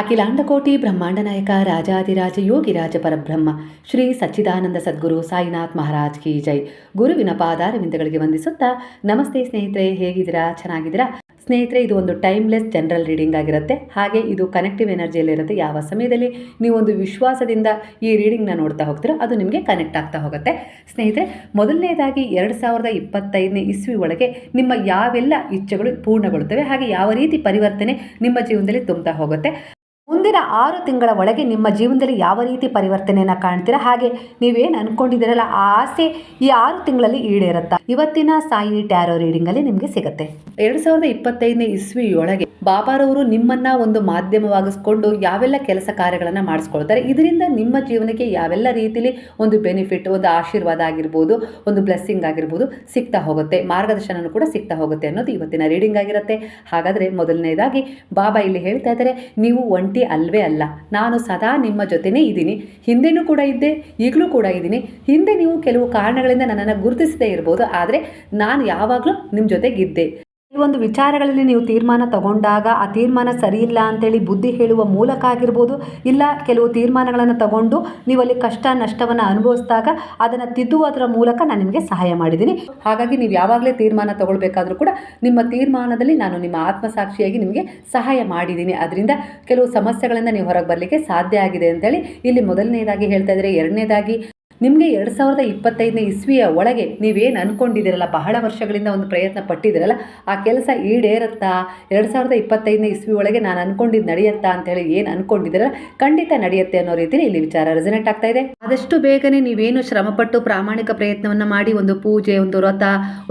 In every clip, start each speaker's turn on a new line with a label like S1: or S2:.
S1: ಅಖಿಲಾಂಡಕೋಟಿ ಬ್ರಹ್ಮಾಂಡ ನಾಯಕ ರಾಜಾದಿರಾಜ ಯೋಗಿರಾಜ ಪರಬ್ರಹ್ಮ, ಶ್ರೀ ಸಚ್ಚಿದಾನಂದ ಸದ್ಗುರು ಸಾಯಿನಾಥ್ ಮಹಾರಾಜ್ ಕಿ ಜೈ. ಗುರುವಿನ ಪಾದಾರವಿಂದಗಳಿಗೆ ವಂದಿಸುತ್ತಾ, ನಮಸ್ತೆ ಸ್ನೇಹಿತರೆ, ಹೇಗಿದ್ದೀರಾ? ಚೆನ್ನಾಗಿದ್ದೀರಾ? ಸ್ನೇಹಿತರೆ, ಇದು ಒಂದು ಟೈಮ್ಲೆಸ್ ಜನರಲ್ ರೀಡಿಂಗ್ ಆಗಿರುತ್ತೆ. ಹಾಗೆ ಇದು ಕನೆಕ್ಟಿವ್ ಎನರ್ಜಿಯಲ್ಲಿರುತ್ತೆ. ಯಾವ ಸಮಯದಲ್ಲಿ ನೀವು ಒಂದು ವಿಶ್ವಾಸದಿಂದ ಈ ರೀಡಿಂಗ್ನ ನೋಡ್ತಾ ಹೋಗ್ತೀರೋ, ಅದು ನಿಮಗೆ ಕನೆಕ್ಟ್ ಆಗ್ತಾ ಹೋಗುತ್ತೆ. ಸ್ನೇಹಿತರೆ, ಮೊದಲನೇದಾಗಿ ಎರಡು ಸಾವಿರದ ಇಪ್ಪತ್ತೈದನೇ ಇಸ್ವಿ ಒಳಗೆ ನಿಮ್ಮ ಯಾವೆಲ್ಲ ಇಚ್ಛೆಗಳು ಪೂರ್ಣಗೊಳ್ಳುತ್ತವೆ, ಹಾಗೆ ಯಾವ ರೀತಿ ಪರಿವರ್ತನೆ ನಿಮ್ಮ ಜೀವನದಲ್ಲಿ ತುಂಬ್ತಾ ಹೋಗುತ್ತೆ ಮುಂದಿನ ಆರು ತಿಂಗಳ ಒಳಗೆ ನಿಮ್ಮ ಜೀವನದಲ್ಲಿ ಯಾವ ರೀತಿ ಪರಿವರ್ತನೆಯನ್ನು ಕಾಣ್ತೀರಾ? ಹಾಗೆ ನೀವೇನು ಅಂದ್ಕೊಂಡಿದ್ದೀರಲ್ಲ ಆ ಆಸೆ ಈ ಆರು ತಿಂಗಳಲ್ಲಿ ಈಡೇರುತ್ತಾ? ಇವತ್ತಿನ ಸಾಯಿ ಟ್ಯಾರೋ ರೀಡಿಂಗಲ್ಲಿ ನಿಮಗೆ ಸಿಗುತ್ತೆ. ಎರಡು ಸಾವಿರದ ಇಪ್ಪತ್ತೈದನೇ ಇಸ್ವಿಯೊಳಗೆ ಬಾಬಾರವರು ನಿಮ್ಮನ್ನ ಒಂದು ಮಾಧ್ಯಮವಾಗಿಸ್ಕೊಂಡು ಯಾವೆಲ್ಲ ಕೆಲಸ ಕಾರ್ಯಗಳನ್ನು ಮಾಡಿಸ್ಕೊಳ್ತಾರೆ, ಇದರಿಂದ ನಿಮ್ಮ ಜೀವನಕ್ಕೆ ಯಾವೆಲ್ಲ ರೀತಿಲಿ ಒಂದು ಬೆನಿಫಿಟ್, ಒಂದು ಆಶೀರ್ವಾದ ಆಗಿರ್ಬೋದು, ಒಂದು ಬ್ಲೆಸ್ಸಿಂಗ್ ಆಗಿರ್ಬೋದು ಸಿಗ್ತಾ ಹೋಗುತ್ತೆ, ಮಾರ್ಗದರ್ಶನನೂ ಕೂಡ ಸಿಗ್ತಾ ಹೋಗುತ್ತೆ ಅನ್ನೋದು ಇವತ್ತಿನ ರೀಡಿಂಗ್ ಆಗಿರುತ್ತೆ. ಹಾಗಾದರೆ ಮೊದಲನೇದಾಗಿ ಬಾಬಾ ಇಲ್ಲಿ ಹೇಳ್ತಾ ಇದ್ದಾರೆ, ನೀವು ಒಂಟಿ ಅಲ್ವೇ ಅಲ್ಲ. ನಾನು ಸದಾ ನಿಮ್ಮ ಜೊತೆನೇ ಇದ್ದೀನಿ. ಹಿಂದೆನೂ ಕೂಡ ಇದ್ದೆ, ಈಗಲೂ ಕೂಡ ಇದ್ದೀನಿ. ಹಿಂದೆ ನೀವು ಕೆಲವು ಕಾರಣಗಳಿಂದ ನನ್ನನ್ನು ಗುರುತಿಸದೇ ಇರ್ಬೋದು. ಆದರೆ ನಾನು ಯಾವಾಗಲೂ ನಿಮ್ಮ ಜೊತೆಗಿದ್ದೆ. ಕೆಲವೊಂದು ವಿಚಾರಗಳಲ್ಲಿ ನೀವು ತೀರ್ಮಾನ ತಗೊಂಡಾಗ ಆ ತೀರ್ಮಾನ ಸರಿಯಿಲ್ಲ ಅಂತೇಳಿ ಬುದ್ಧಿ ಹೇಳುವ ಮೂಲಕ ಆಗಿರ್ಬೋದು, ಇಲ್ಲ ಕೆಲವು ತೀರ್ಮಾನಗಳನ್ನು ತಗೊಂಡು ನೀವು ಅಲ್ಲಿ ಕಷ್ಟ ನಷ್ಟವನ್ನು ಅನುಭವಿಸಿದಾಗ ಅದನ್ನು ತಿದ್ದುವುದರ ಮೂಲಕ ನಾನು ನಿಮಗೆ ಸಹಾಯ ಮಾಡಿದ್ದೀನಿ. ಹಾಗಾಗಿ ನೀವು ಯಾವಾಗಲೇ ತೀರ್ಮಾನ ತಗೊಳ್ಬೇಕಾದ್ರೂ ಕೂಡ ನಿಮ್ಮ ತೀರ್ಮಾನದಲ್ಲಿ ನಾನು ನಿಮ್ಮ ಆತ್ಮಸಾಕ್ಷಿಯಾಗಿ ನಿಮಗೆ ಸಹಾಯ ಮಾಡಿದ್ದೀನಿ. ಅದರಿಂದ ಕೆಲವು ಸಮಸ್ಯೆಗಳಿಂದ ನೀವು ಹೊರಗೆ ಬರಲಿಕ್ಕೆ ಸಾಧ್ಯ ಆಗಿದೆ ಅಂತೇಳಿ ಇಲ್ಲಿ ಮೊದಲನೇದಾಗಿ ಹೇಳ್ತಾ ಇದ್ದರೆ ಎರಡನೇದಾಗಿ ನಿಮಗೆ ಎರಡು ಸಾವಿರದ ಇಪ್ಪತ್ತೈದನೇ ಇಸ್ವಿಯ ಒಳಗೆ ನೀವೇನು ಅಂದ್ಕೊಂಡಿದ್ದೀರಲ್ಲ ಬಹಳ ವರ್ಷಗಳಿಂದ ಒಂದು ಪ್ರಯತ್ನ ಪಟ್ಟಿದ್ದೀರಲ್ಲ. ಆ ಕೆಲಸ ಈಡೇರುತ್ತಾ? ಎರಡು ಸಾವಿರದ ಇಪ್ಪತ್ತೈದನೇ ಇಸ್ವಿ ಒಳಗೆ ನಾನು ಅಂದ್ಕೊಂಡಿದ್ದು ನಡೆಯುತ್ತಾ ಅಂತೇಳಿ ಏನು ಅಂದ್ಕೊಂಡಿದ್ದೀರಲ್ಲ ಖಂಡಿತ ನಡೆಯುತ್ತೆ ಅನ್ನೋ ರೀತಿಯಲ್ಲಿ ಇಲ್ಲಿ ವಿಚಾರ ರೆಸನೆಂಟ್ ಆಗ್ತಾ ಇದೆ. ಆದಷ್ಟು ಬೇಗನೆ ನೀವೇನು ಶ್ರಮಪಟ್ಟು ಪ್ರಾಮಾಣಿಕ ಪ್ರಯತ್ನವನ್ನು ಮಾಡಿ, ಒಂದು ಪೂಜೆ, ಒಂದು ವ್ರತ,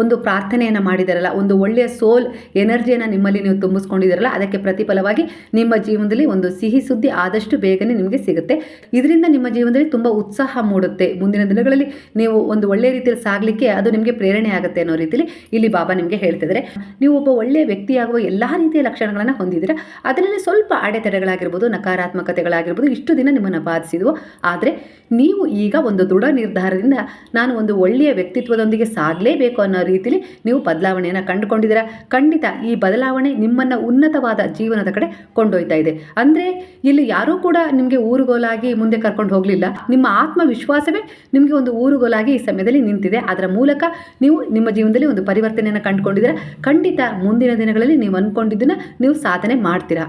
S1: ಒಂದು ಪ್ರಾರ್ಥನೆಯನ್ನು ಮಾಡಿದಾರಲ್ಲ, ಒಂದು ಒಳ್ಳೆಯ ಸೋಲ್ ಎನರ್ಜಿಯನ್ನು ನಿಮ್ಮಲ್ಲಿ ನೀವು ತುಂಬಿಸ್ಕೊಂಡಿದ್ದೀರಲ್ಲ ಅದಕ್ಕೆ ಪ್ರತಿಫಲವಾಗಿ ನಿಮ್ಮ ಜೀವನದಲ್ಲಿ ಒಂದು ಸಿಹಿ ಸುದ್ದಿ ಆದಷ್ಟು ಬೇಗನೆ ನಿಮಗೆ ಸಿಗುತ್ತೆ. ಇದರಿಂದ ನಿಮ್ಮ ಜೀವನದಲ್ಲಿ ತುಂಬ ಉತ್ಸಾಹ ಮೂಡುತ್ತೆ. ಮುಂದಿನ ದಿನಗಳಲ್ಲಿ ನೀವು ಒಂದು ಒಳ್ಳೆಯ ರೀತಿಯಲ್ಲಿ ಸಾಗಲಿಕ್ಕೆ ಅದು ನಿಮಗೆ ಪ್ರೇರಣೆ ಆಗುತ್ತೆ ಅನ್ನೋ ರೀತಿಯಲ್ಲಿ ಇಲ್ಲಿ ಬಾಬಾ ನಿಮಗೆ ಹೇಳ್ತಿದ್ದಾರೆ. ನೀವು ಒಬ್ಬ ಒಳ್ಳೆಯ ವ್ಯಕ್ತಿಯಾಗುವ ಎಲ್ಲ ರೀತಿಯ ಲಕ್ಷಣಗಳನ್ನು ಹೊಂದಿದ್ದೀರಾ? ಅದರಲ್ಲಿ ಸ್ವಲ್ಪ ಅಡೆತಡೆಗಳಾಗಿರ್ಬೋದು ನಕಾರಾತ್ಮಕತೆಗಳಾಗಿರ್ಬೋದು ಇಷ್ಟು ದಿನ ನಿಮ್ಮನ್ನು ಬಾಧಿಸಿದ್ವು. ಆದರೆ ನೀವು ಈಗ ಒಂದು ದೃಢ ನಿರ್ಧಾರದಿಂದ ನಾನು ಒಂದು ಒಳ್ಳೆಯ ವ್ಯಕ್ತಿತ್ವದೊಂದಿಗೆ ಸಾಗಲೇಬೇಕು ಅನ್ನೋ ರೀತಿಯಲ್ಲಿ ನೀವು ಬದಲಾವಣೆಯನ್ನು ಕಂಡುಕೊಂಡಿದ್ದೀರಾ? ಖಂಡಿತ ಈ ಬದಲಾವಣೆ ನಿಮ್ಮನ್ನು ಉನ್ನತವಾದ ಜೀವನದ ಕಡೆ ಕೊಂಡೊಯ್ತಾ ಇದೆ. ಅಂದರೆ ಇಲ್ಲಿ ಯಾರೂ ಕೂಡ ನಿಮಗೆ ಊರುಗೋಲಾಗಿ ಮುಂದೆ ಕರ್ಕೊಂಡು ಹೋಗಲಿಲ್ಲ. ನಿಮ್ಮ ಆತ್ಮವಿಶ್ವಾಸವೇ ನಿಮಗೆ ಒಂದು ಊರುಗೋಲಾಗಿ ಈ ಸಮಯದಲ್ಲಿ ನಿಂತಿದೆ. ಅದರ ಮೂಲಕ ನೀವು ನಿಮ್ಮ ಜೀವನದಲ್ಲಿ ಒಂದು ಪರಿವರ್ತನೆಯನ್ನು ಕಂಡುಕೊಂಡಿದ್ದೀರಾ. ಖಂಡಿತ ಮುಂದಿನ ದಿನಗಳಲ್ಲಿ ನೀವು ಅಂದ್ಕೊಂಡಿದ್ದನ್ನು ನೀವು ಸಾಧನೆ ಮಾಡ್ತೀರಾ.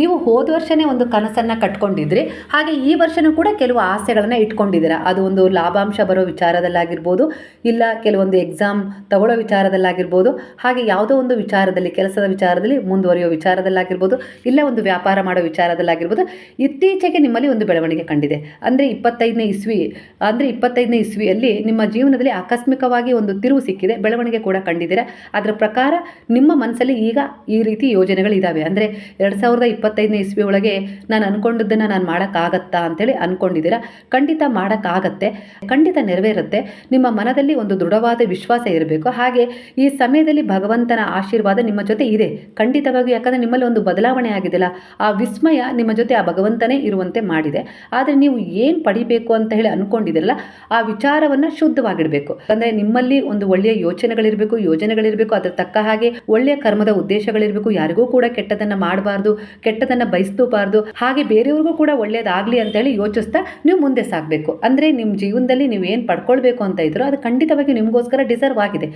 S1: ನೀವು ಹೋದ ವರ್ಷನೇ ಒಂದು ಕನಸನ್ನು ಕಟ್ಕೊಂಡಿದ್ರಿ. ಹಾಗೆ ಈ ವರ್ಷನೂ ಕೂಡ ಕೆಲವು ಆಸೆಗಳನ್ನು ಇಟ್ಕೊಂಡಿದ್ದೀರಾ? ಅದು ಒಂದು ಲಾಭಾಂಶ ಬರೋ ವಿಚಾರದಲ್ಲಾಗಿರ್ಬೋದು, ಇಲ್ಲ ಕೆಲವೊಂದು ಎಕ್ಸಾಮ್ ತಗೊಳ್ಳೋ ವಿಚಾರದಲ್ಲಾಗಿರ್ಬೋದು, ಹಾಗೆ ಯಾವುದೋ ಒಂದು ವಿಚಾರದಲ್ಲಿ, ಕೆಲಸದ ವಿಚಾರದಲ್ಲಿ ಮುಂದುವರಿಯೋ ವಿಚಾರದಲ್ಲಾಗಿರ್ಬೋದು, ಇಲ್ಲ ಒಂದು ವ್ಯಾಪಾರ ಮಾಡೋ ವಿಚಾರದಲ್ಲಾಗಿರ್ಬೋದು, ಇತ್ತೀಚೆಗೆ ನಿಮ್ಮಲ್ಲಿ ಒಂದು ಬೆಳವಣಿಗೆ ಕಂಡಿದೆ. ಅಂದರೆ ಇಪ್ಪತ್ತೈದನೇ ಇಸ್ವಿ, ಅಂದರೆ ಇಪ್ಪತ್ತೈದನೇ ಇಸ್ವಿಯಲ್ಲಿ ನಿಮ್ಮ ಜೀವನದಲ್ಲಿ ಆಕಸ್ಮಿಕವಾಗಿ ಒಂದು ತಿರುವು ಸಿಕ್ಕಿದೆ, ಬೆಳವಣಿಗೆ ಕೂಡ ಕಂಡಿದ್ದೀರಾ? ಅದರ ಪ್ರಕಾರ ನಿಮ್ಮ ಮನಸ್ಸಲ್ಲಿ ಈಗ ಈ ರೀತಿ ಯೋಜನೆಗಳಿದ್ದಾವೆ ಅಂದರೆ ಎರಡು ಸಾವಿರದ ಇಪ್ಪತ್ತೈದನೇ ಇಸ್ವಿ ಒಳಗೆ ನಾನು ಅಂದ್ಕೊಂಡಿದ್ದನ್ನು ನಾನು ಮಾಡೋಕ್ಕಾಗತ್ತಾ ಅಂತೇಳಿ ಅಂದ್ಕೊಂಡಿದ್ದೀರಾ ಖಂಡಿತ ಮಾಡೋಕ್ಕಾಗತ್ತೆ, ಖಂಡಿತ ನೆರವೇರುತ್ತೆ. ನಿಮ್ಮ ಮನದಲ್ಲಿ ಒಂದು ದೃಢವಾದ ವಿಶ್ವಾಸ ಇರಬೇಕು. ಹಾಗೆ ಈ ಸಮಯದಲ್ಲಿ ಭಗವಂತನ ಆಶೀರ್ವಾದ ನಿಮ್ಮ ಜೊತೆ ಇದೆ. ಖಂಡಿತವಾಗಿಯೂ, ಯಾಕಂದರೆ ನಿಮ್ಮಲ್ಲಿ ಒಂದು ಬದಲಾವಣೆ ಆಗಿದೆಯಲ್ಲ, ಆ ವಿಸ್ಮಯ ನಿಮ್ಮ ಜೊತೆ ಆ ಭಗವಂತನೇ ಇರುವಂತೆ ಮಾಡಿದೆ. ಆದರೆ ನೀವು ಏನು ಪಡಿಬೇಕು ಅಂತ ಹೇಳಿ ಅಂದ್ಕೊಂಡಿದ್ದೀರಲ್ಲ ಆ ವಿಚಾರವನ್ನು ಶುದ್ಧವಾಗಿಡಬೇಕು. ಅಂದರೆ ನಿಮ್ಮಲ್ಲಿ ಒಂದು ಒಳ್ಳೆಯ ಯೋಚನೆಗಳಿರಬೇಕು, ಯೋಜನೆಗಳಿರಬೇಕು, ಅದರ ತಕ್ಕ ಹಾಗೆ ಒಳ್ಳೆಯ ಕರ್ಮದ ಉದ್ದೇಶಗಳಿರಬೇಕು, ಯಾರಿಗೂ ಕೂಡ ಕೆಟ್ಟದನ್ನು ಮಾಡಬಾರ್ದು ಕೆಟ್ಟದನ್ನು ಬಯಸ್ತೂಬಾರ್ದು ಹಾಗೆ ಬೇರೆಯವ್ರಿಗೂ ಕೂಡ ಒಳ್ಳೇದಾಗಲಿ ಅಂತೇಳಿ ಯೋಚಿಸ್ತಾ ನೀವು ಮುಂದೆ ಸಾಗಬೇಕು. ಅಂದರೆ ನಿಮ್ಮ ಜೀವನದಲ್ಲಿ ನೀವು ಏನು ಪಡ್ಕೊಳ್ಬೇಕು ಅಂತ ಇದ್ರು ಅದು ಖಂಡಿತವಾಗಿ ನಿಮಗೋಸ್ಕರ ಡಿಸರ್ವ್ ಆಗಿದೆ.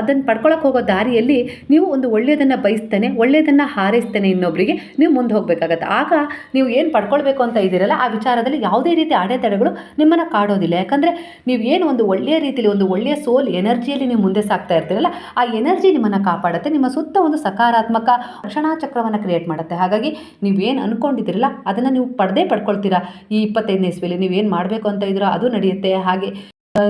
S1: ಅದನ್ನು ಪಡ್ಕೊಳಕ್ಕೆ ಹೋಗೋ ದಾರಿಯಲ್ಲಿ ನೀವು ಒಂದು ಒಳ್ಳೆಯದನ್ನು ಬಯಸ್ತೇನೆ, ಒಳ್ಳೆಯದನ್ನು ಹಾರೈಸ್ತೇನೆ ಇನ್ನೊಬ್ಬರಿಗೆ ನೀವು ಮುಂದೆ ಹೋಗಬೇಕಾಗತ್ತೆ. ಆಗ ನೀವು ಏನು ಪಡ್ಕೊಳ್ಬೇಕು ಅಂತ ಇದ್ದೀರಲ್ಲ, ಆ ವಿಚಾರದಲ್ಲಿ ಯಾವುದೇ ರೀತಿ ಅಡೆತಡೆಗಳು ನಿಮ್ಮನ್ನು ಕಾಡೋದಿಲ್ಲ. ಯಾಕಂದರೆ ನೀವು ಏನು ಒಂದು ಒಳ್ಳೆಯ ರೀತಿಯಲ್ಲಿ ಒಂದು ಒಳ್ಳೆಯ ಸೋಲ್ ಎನರ್ಜಿಯಲ್ಲಿ ನೀವು ಮುಂದೆ ಸಾಗ್ತಾ ಇರ್ತೀರಲ್ಲ, ಆ ಎನರ್ಜಿ ನಿಮ್ಮನ್ನು ಕಾಪಾಡುತ್ತೆ, ನಿಮ್ಮ ಸುತ್ತ ಒಂದು ಸಕಾರಾತ್ಮಕ ರಕ್ಷಣಾ ಚಕ್ರವನ್ನು ಕ್ರಿಯೇಟ್ ಮಾಡುತ್ತೆ. ಹಾಗಾಗಿ ನೀವೇನು ಅಂದ್ಕೊಂಡಿದ್ದೀರಲ್ಲ ಅದನ್ನು ನೀವು ಪಡೆದೇ ಪಡ್ಕೊಳ್ತೀರಾ? ಈ ಇಪ್ಪತ್ತೈದನೇ ಇಸ್ವಿಯಲ್ಲಿ ನೀವೇನು ಮಾಡಬೇಕು ಅಂತ ಇದ್ದೀರೋ, ಅದು ನಡೆಯುತ್ತೆ, ಹಾಗೆ.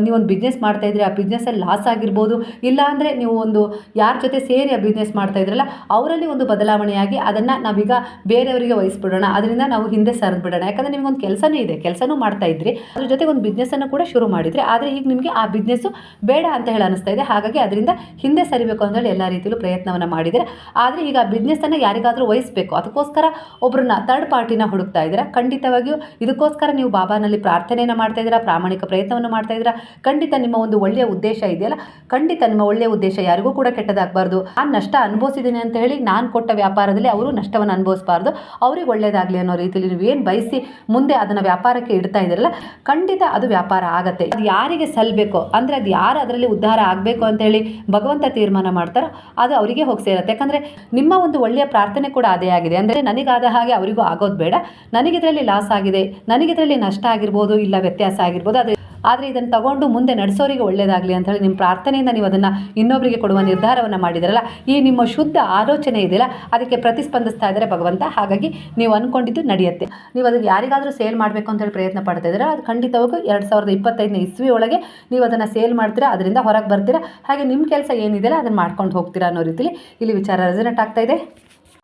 S1: ನೀವೊಂದು ಬಿಸ್ನೆಸ್ ಮಾಡ್ತಾ ಇದ್ರೆ ಆ ಬಿಸ್ನೆಸ್ಸಲ್ಲಿ ಲಾಸ್ ಆಗಿರ್ಬೋದು, ಇಲ್ಲ ಅಂದರೆ ನೀವು ಒಂದು ಯಾರ ಜೊತೆ ಸೇರಿ ಆ ಬಿಸ್ನೆಸ್ ಮಾಡ್ತಾ ಇದ್ರಲ್ಲ, ಅವರಲ್ಲಿ ಒಂದು ಬದಲಾವಣೆಯಾಗಿ ಅದನ್ನು ನಾವೀಗ ಬೇರೆಯವರಿಗೆ ವಹಿಸ್ಬಿಡೋಣ. ಅದರಿಂದ ನಾವು ಹಿಂದೆ ಸರಿದು ಬಿಡೋಣ. ಯಾಕಂದರೆ ನಿಮಗೊಂದು ಕೆಲಸನೂ ಇದೆ, ಕೆಲಸನೂ ಮಾಡ್ತಾ ಇದ್ರಿ. ಅದ್ರ ಜೊತೆ ಒಂದು ಬಿಸ್ನೆಸ್ಸನ್ನು ಕೂಡ ಶುರು ಮಾಡಿದ್ರಿ. ಆದರೆ ಈಗ ನಿಮಗೆ ಆ ಬಿಸ್ನೆಸ್ಸು ಬೇಡ ಅಂತ ಹೇಳಿ ಅನಿಸ್ತಾ ಇದೆ. ಹಾಗಾಗಿ ಅದರಿಂದ ಹಿಂದೆ ಸರಿಬೇಕು ಅಂತೇಳಿ ಎಲ್ಲ ರೀತಿಯಲ್ಲೂ ಪ್ರಯತ್ನವನ್ನು ಮಾಡಿದರೆ. ಆದರೆ ಈಗ ಆ ಬಿಸ್ನೆಸ್ಸನ್ನು ಯಾರಿಗಾದರೂ ವಹಿಸ್ಬೇಕು. ಅದಕ್ಕೋಸ್ಕರ ಒಬ್ಬರನ್ನ ಥರ್ಡ್ ಪಾರ್ಟಿನ ಹುಡುಕ್ತಾ ಇದ್ದೀರಾ? ಖಂಡಿತವಾಗಿಯೂ ಇದಕ್ಕೋಸ್ಕರ ನೀವು ಬಾಬಾನಲ್ಲಿ ಪ್ರಾರ್ಥನೆಯನ್ನು ಮಾಡ್ತಾ ಇದ್ದೀರಾ? ಪ್ರಾಮಾಣಿಕ ಪ್ರಯತ್ನವನ್ನು ಮಾಡ್ತಾ ಇದ್ದೀರಾ? ಖಂಡಿತ ನಿಮ್ಮ ಒಂದು ಒಳ್ಳೆಯ ಉದ್ದೇಶ ಇದೆಯಲ್ಲ? ಖಂಡಿತ ನಿಮ್ಮ ಒಳ್ಳೆಯ ಉದ್ದೇಶ ಯಾರಿಗೂ ಕೂಡ ಕೆಟ್ಟದಾಗಬಾರ್ದು. ಆ ನಷ್ಟ ಅನುಭವಿಸಿದ್ದೀನಿ ಅಂತ ಹೇಳಿ ನಾನು ಕೊಟ್ಟ ವ್ಯಾಪಾರದಲ್ಲಿ ಅವರು ನಷ್ಟವನ್ನು ಅನುಭವಿಸಬಾರ್ದು. ಅವ್ರಿಗೆ ಒಳ್ಳೆಯದಾಗಲಿ ಅನ್ನೋ ರೀತಿಯಲ್ಲಿ ನೀವು ಏನು ಬಯಸಿ ಮುಂದೆ ಅದನ್ನು ವ್ಯಾಪಾರಕ್ಕೆ ಇಡ್ತಾ ಇದ್ದೀರಲ್ಲ, ಖಂಡಿತ ಅದು ವ್ಯಾಪಾರ ಆಗುತ್ತೆ. ಅದು ಯಾರಿಗೆ ಸಲ್ಲಬೇಕು ಅಂದರೆ ಅದು ಯಾರು ಅದರಲ್ಲಿ ಉದ್ಧಾರ ಆಗಬೇಕು ಅಂತ ಹೇಳಿ ಭಗವಂತ ತೀರ್ಮಾನ ಮಾಡ್ತಾರೋ ಅದು ಅವರಿಗೆ ಹೋಗಿ ಸೇರುತ್ತೆ. ಯಾಕಂದರೆ ನಿಮ್ಮ ಒಂದು ಒಳ್ಳೆಯ ಪ್ರಾರ್ಥನೆ ಕೂಡ ಅದೇ ಆಗಿದೆ. ಅಂದರೆ ನನಗಾದ ಹಾಗೆ ಅವರಿಗೂ ಆಗೋದು ಬೇಡ. ನನಗಿದರಲ್ಲಿ ಲಾಸ್ ಆಗಿದೆ. ನನಗಿದರಲ್ಲಿ ನಷ್ಟ ಆಗಿರ್ಬೋದು ಇಲ್ಲ ವ್ಯತ್ಯಾಸ ಆಗಿರ್ಬೋದು, ಅದು ಆದರೆ ಇದನ್ನು ತಗೊಂಡು ಮುಂದೆ ನಡೆಸೋರಿಗೆ ಒಳ್ಳೆಯದಾಗಲಿ ಅಂತ ಹೇಳಿ ನಿಮ್ಮ ಪ್ರಾರ್ಥನೆಯಿಂದ ನೀವು ಅದನ್ನು ಇನ್ನೊಬ್ಬರಿಗೆ ಕೊಡುವ ನಿರ್ಧಾರವನ್ನು ಮಾಡಿದಿರಲ್ಲ, ಈ ನಿಮ್ಮ ಶುದ್ಧ ಆಲೋಚನೆ ಇದೆಯಲ್ಲ, ಅದಕ್ಕೆ ಪ್ರತಿಸ್ಪಂದಿಸ್ತಾ ಇದ್ದಾರೆ ಭಗವಂತ. ಹಾಗಾಗಿ ನೀವು ಅಂದ್ಕೊಂಡಿದ್ದು ನಡೆಯುತ್ತೆ. ನೀವು ಅದಕ್ಕೆ ಯಾರಿಗಾದರೂ ಸೇಲ್ ಮಾಡಬೇಕು ಅಂತ ಹೇಳಿ ಪ್ರಯತ್ನ ಪಡ್ತಾ ಇದ್ದೀರಾ? ಅದು ಖಂಡಿತವಾಗೂ ಎರಡು ಸಾವಿರದ ಇಪ್ಪತ್ತೈದನೇ ಇಸ್ವಿ ಒಳಗೆ ನೀವು ಅದನ್ನು ಸೇಲ್ ಮಾಡ್ತೀರಾ, ಅದರಿಂದ ಹೊರಗೆ ಬರ್ತೀರಾ? ಹಾಗೆ ನಿಮ್ಮ ಕೆಲಸ ಏನಿದೆಯಲ್ಲ, ಅದನ್ನು ಮಾಡ್ಕೊಂಡು ಹೋಗ್ತೀರಾ ಅನ್ನೋ ರೀತಿಲಿ ಇಲ್ಲಿ ವಿಚಾರ ರೆಸನೆಟ್ ಆಗ್ತಾ ಇದೆ.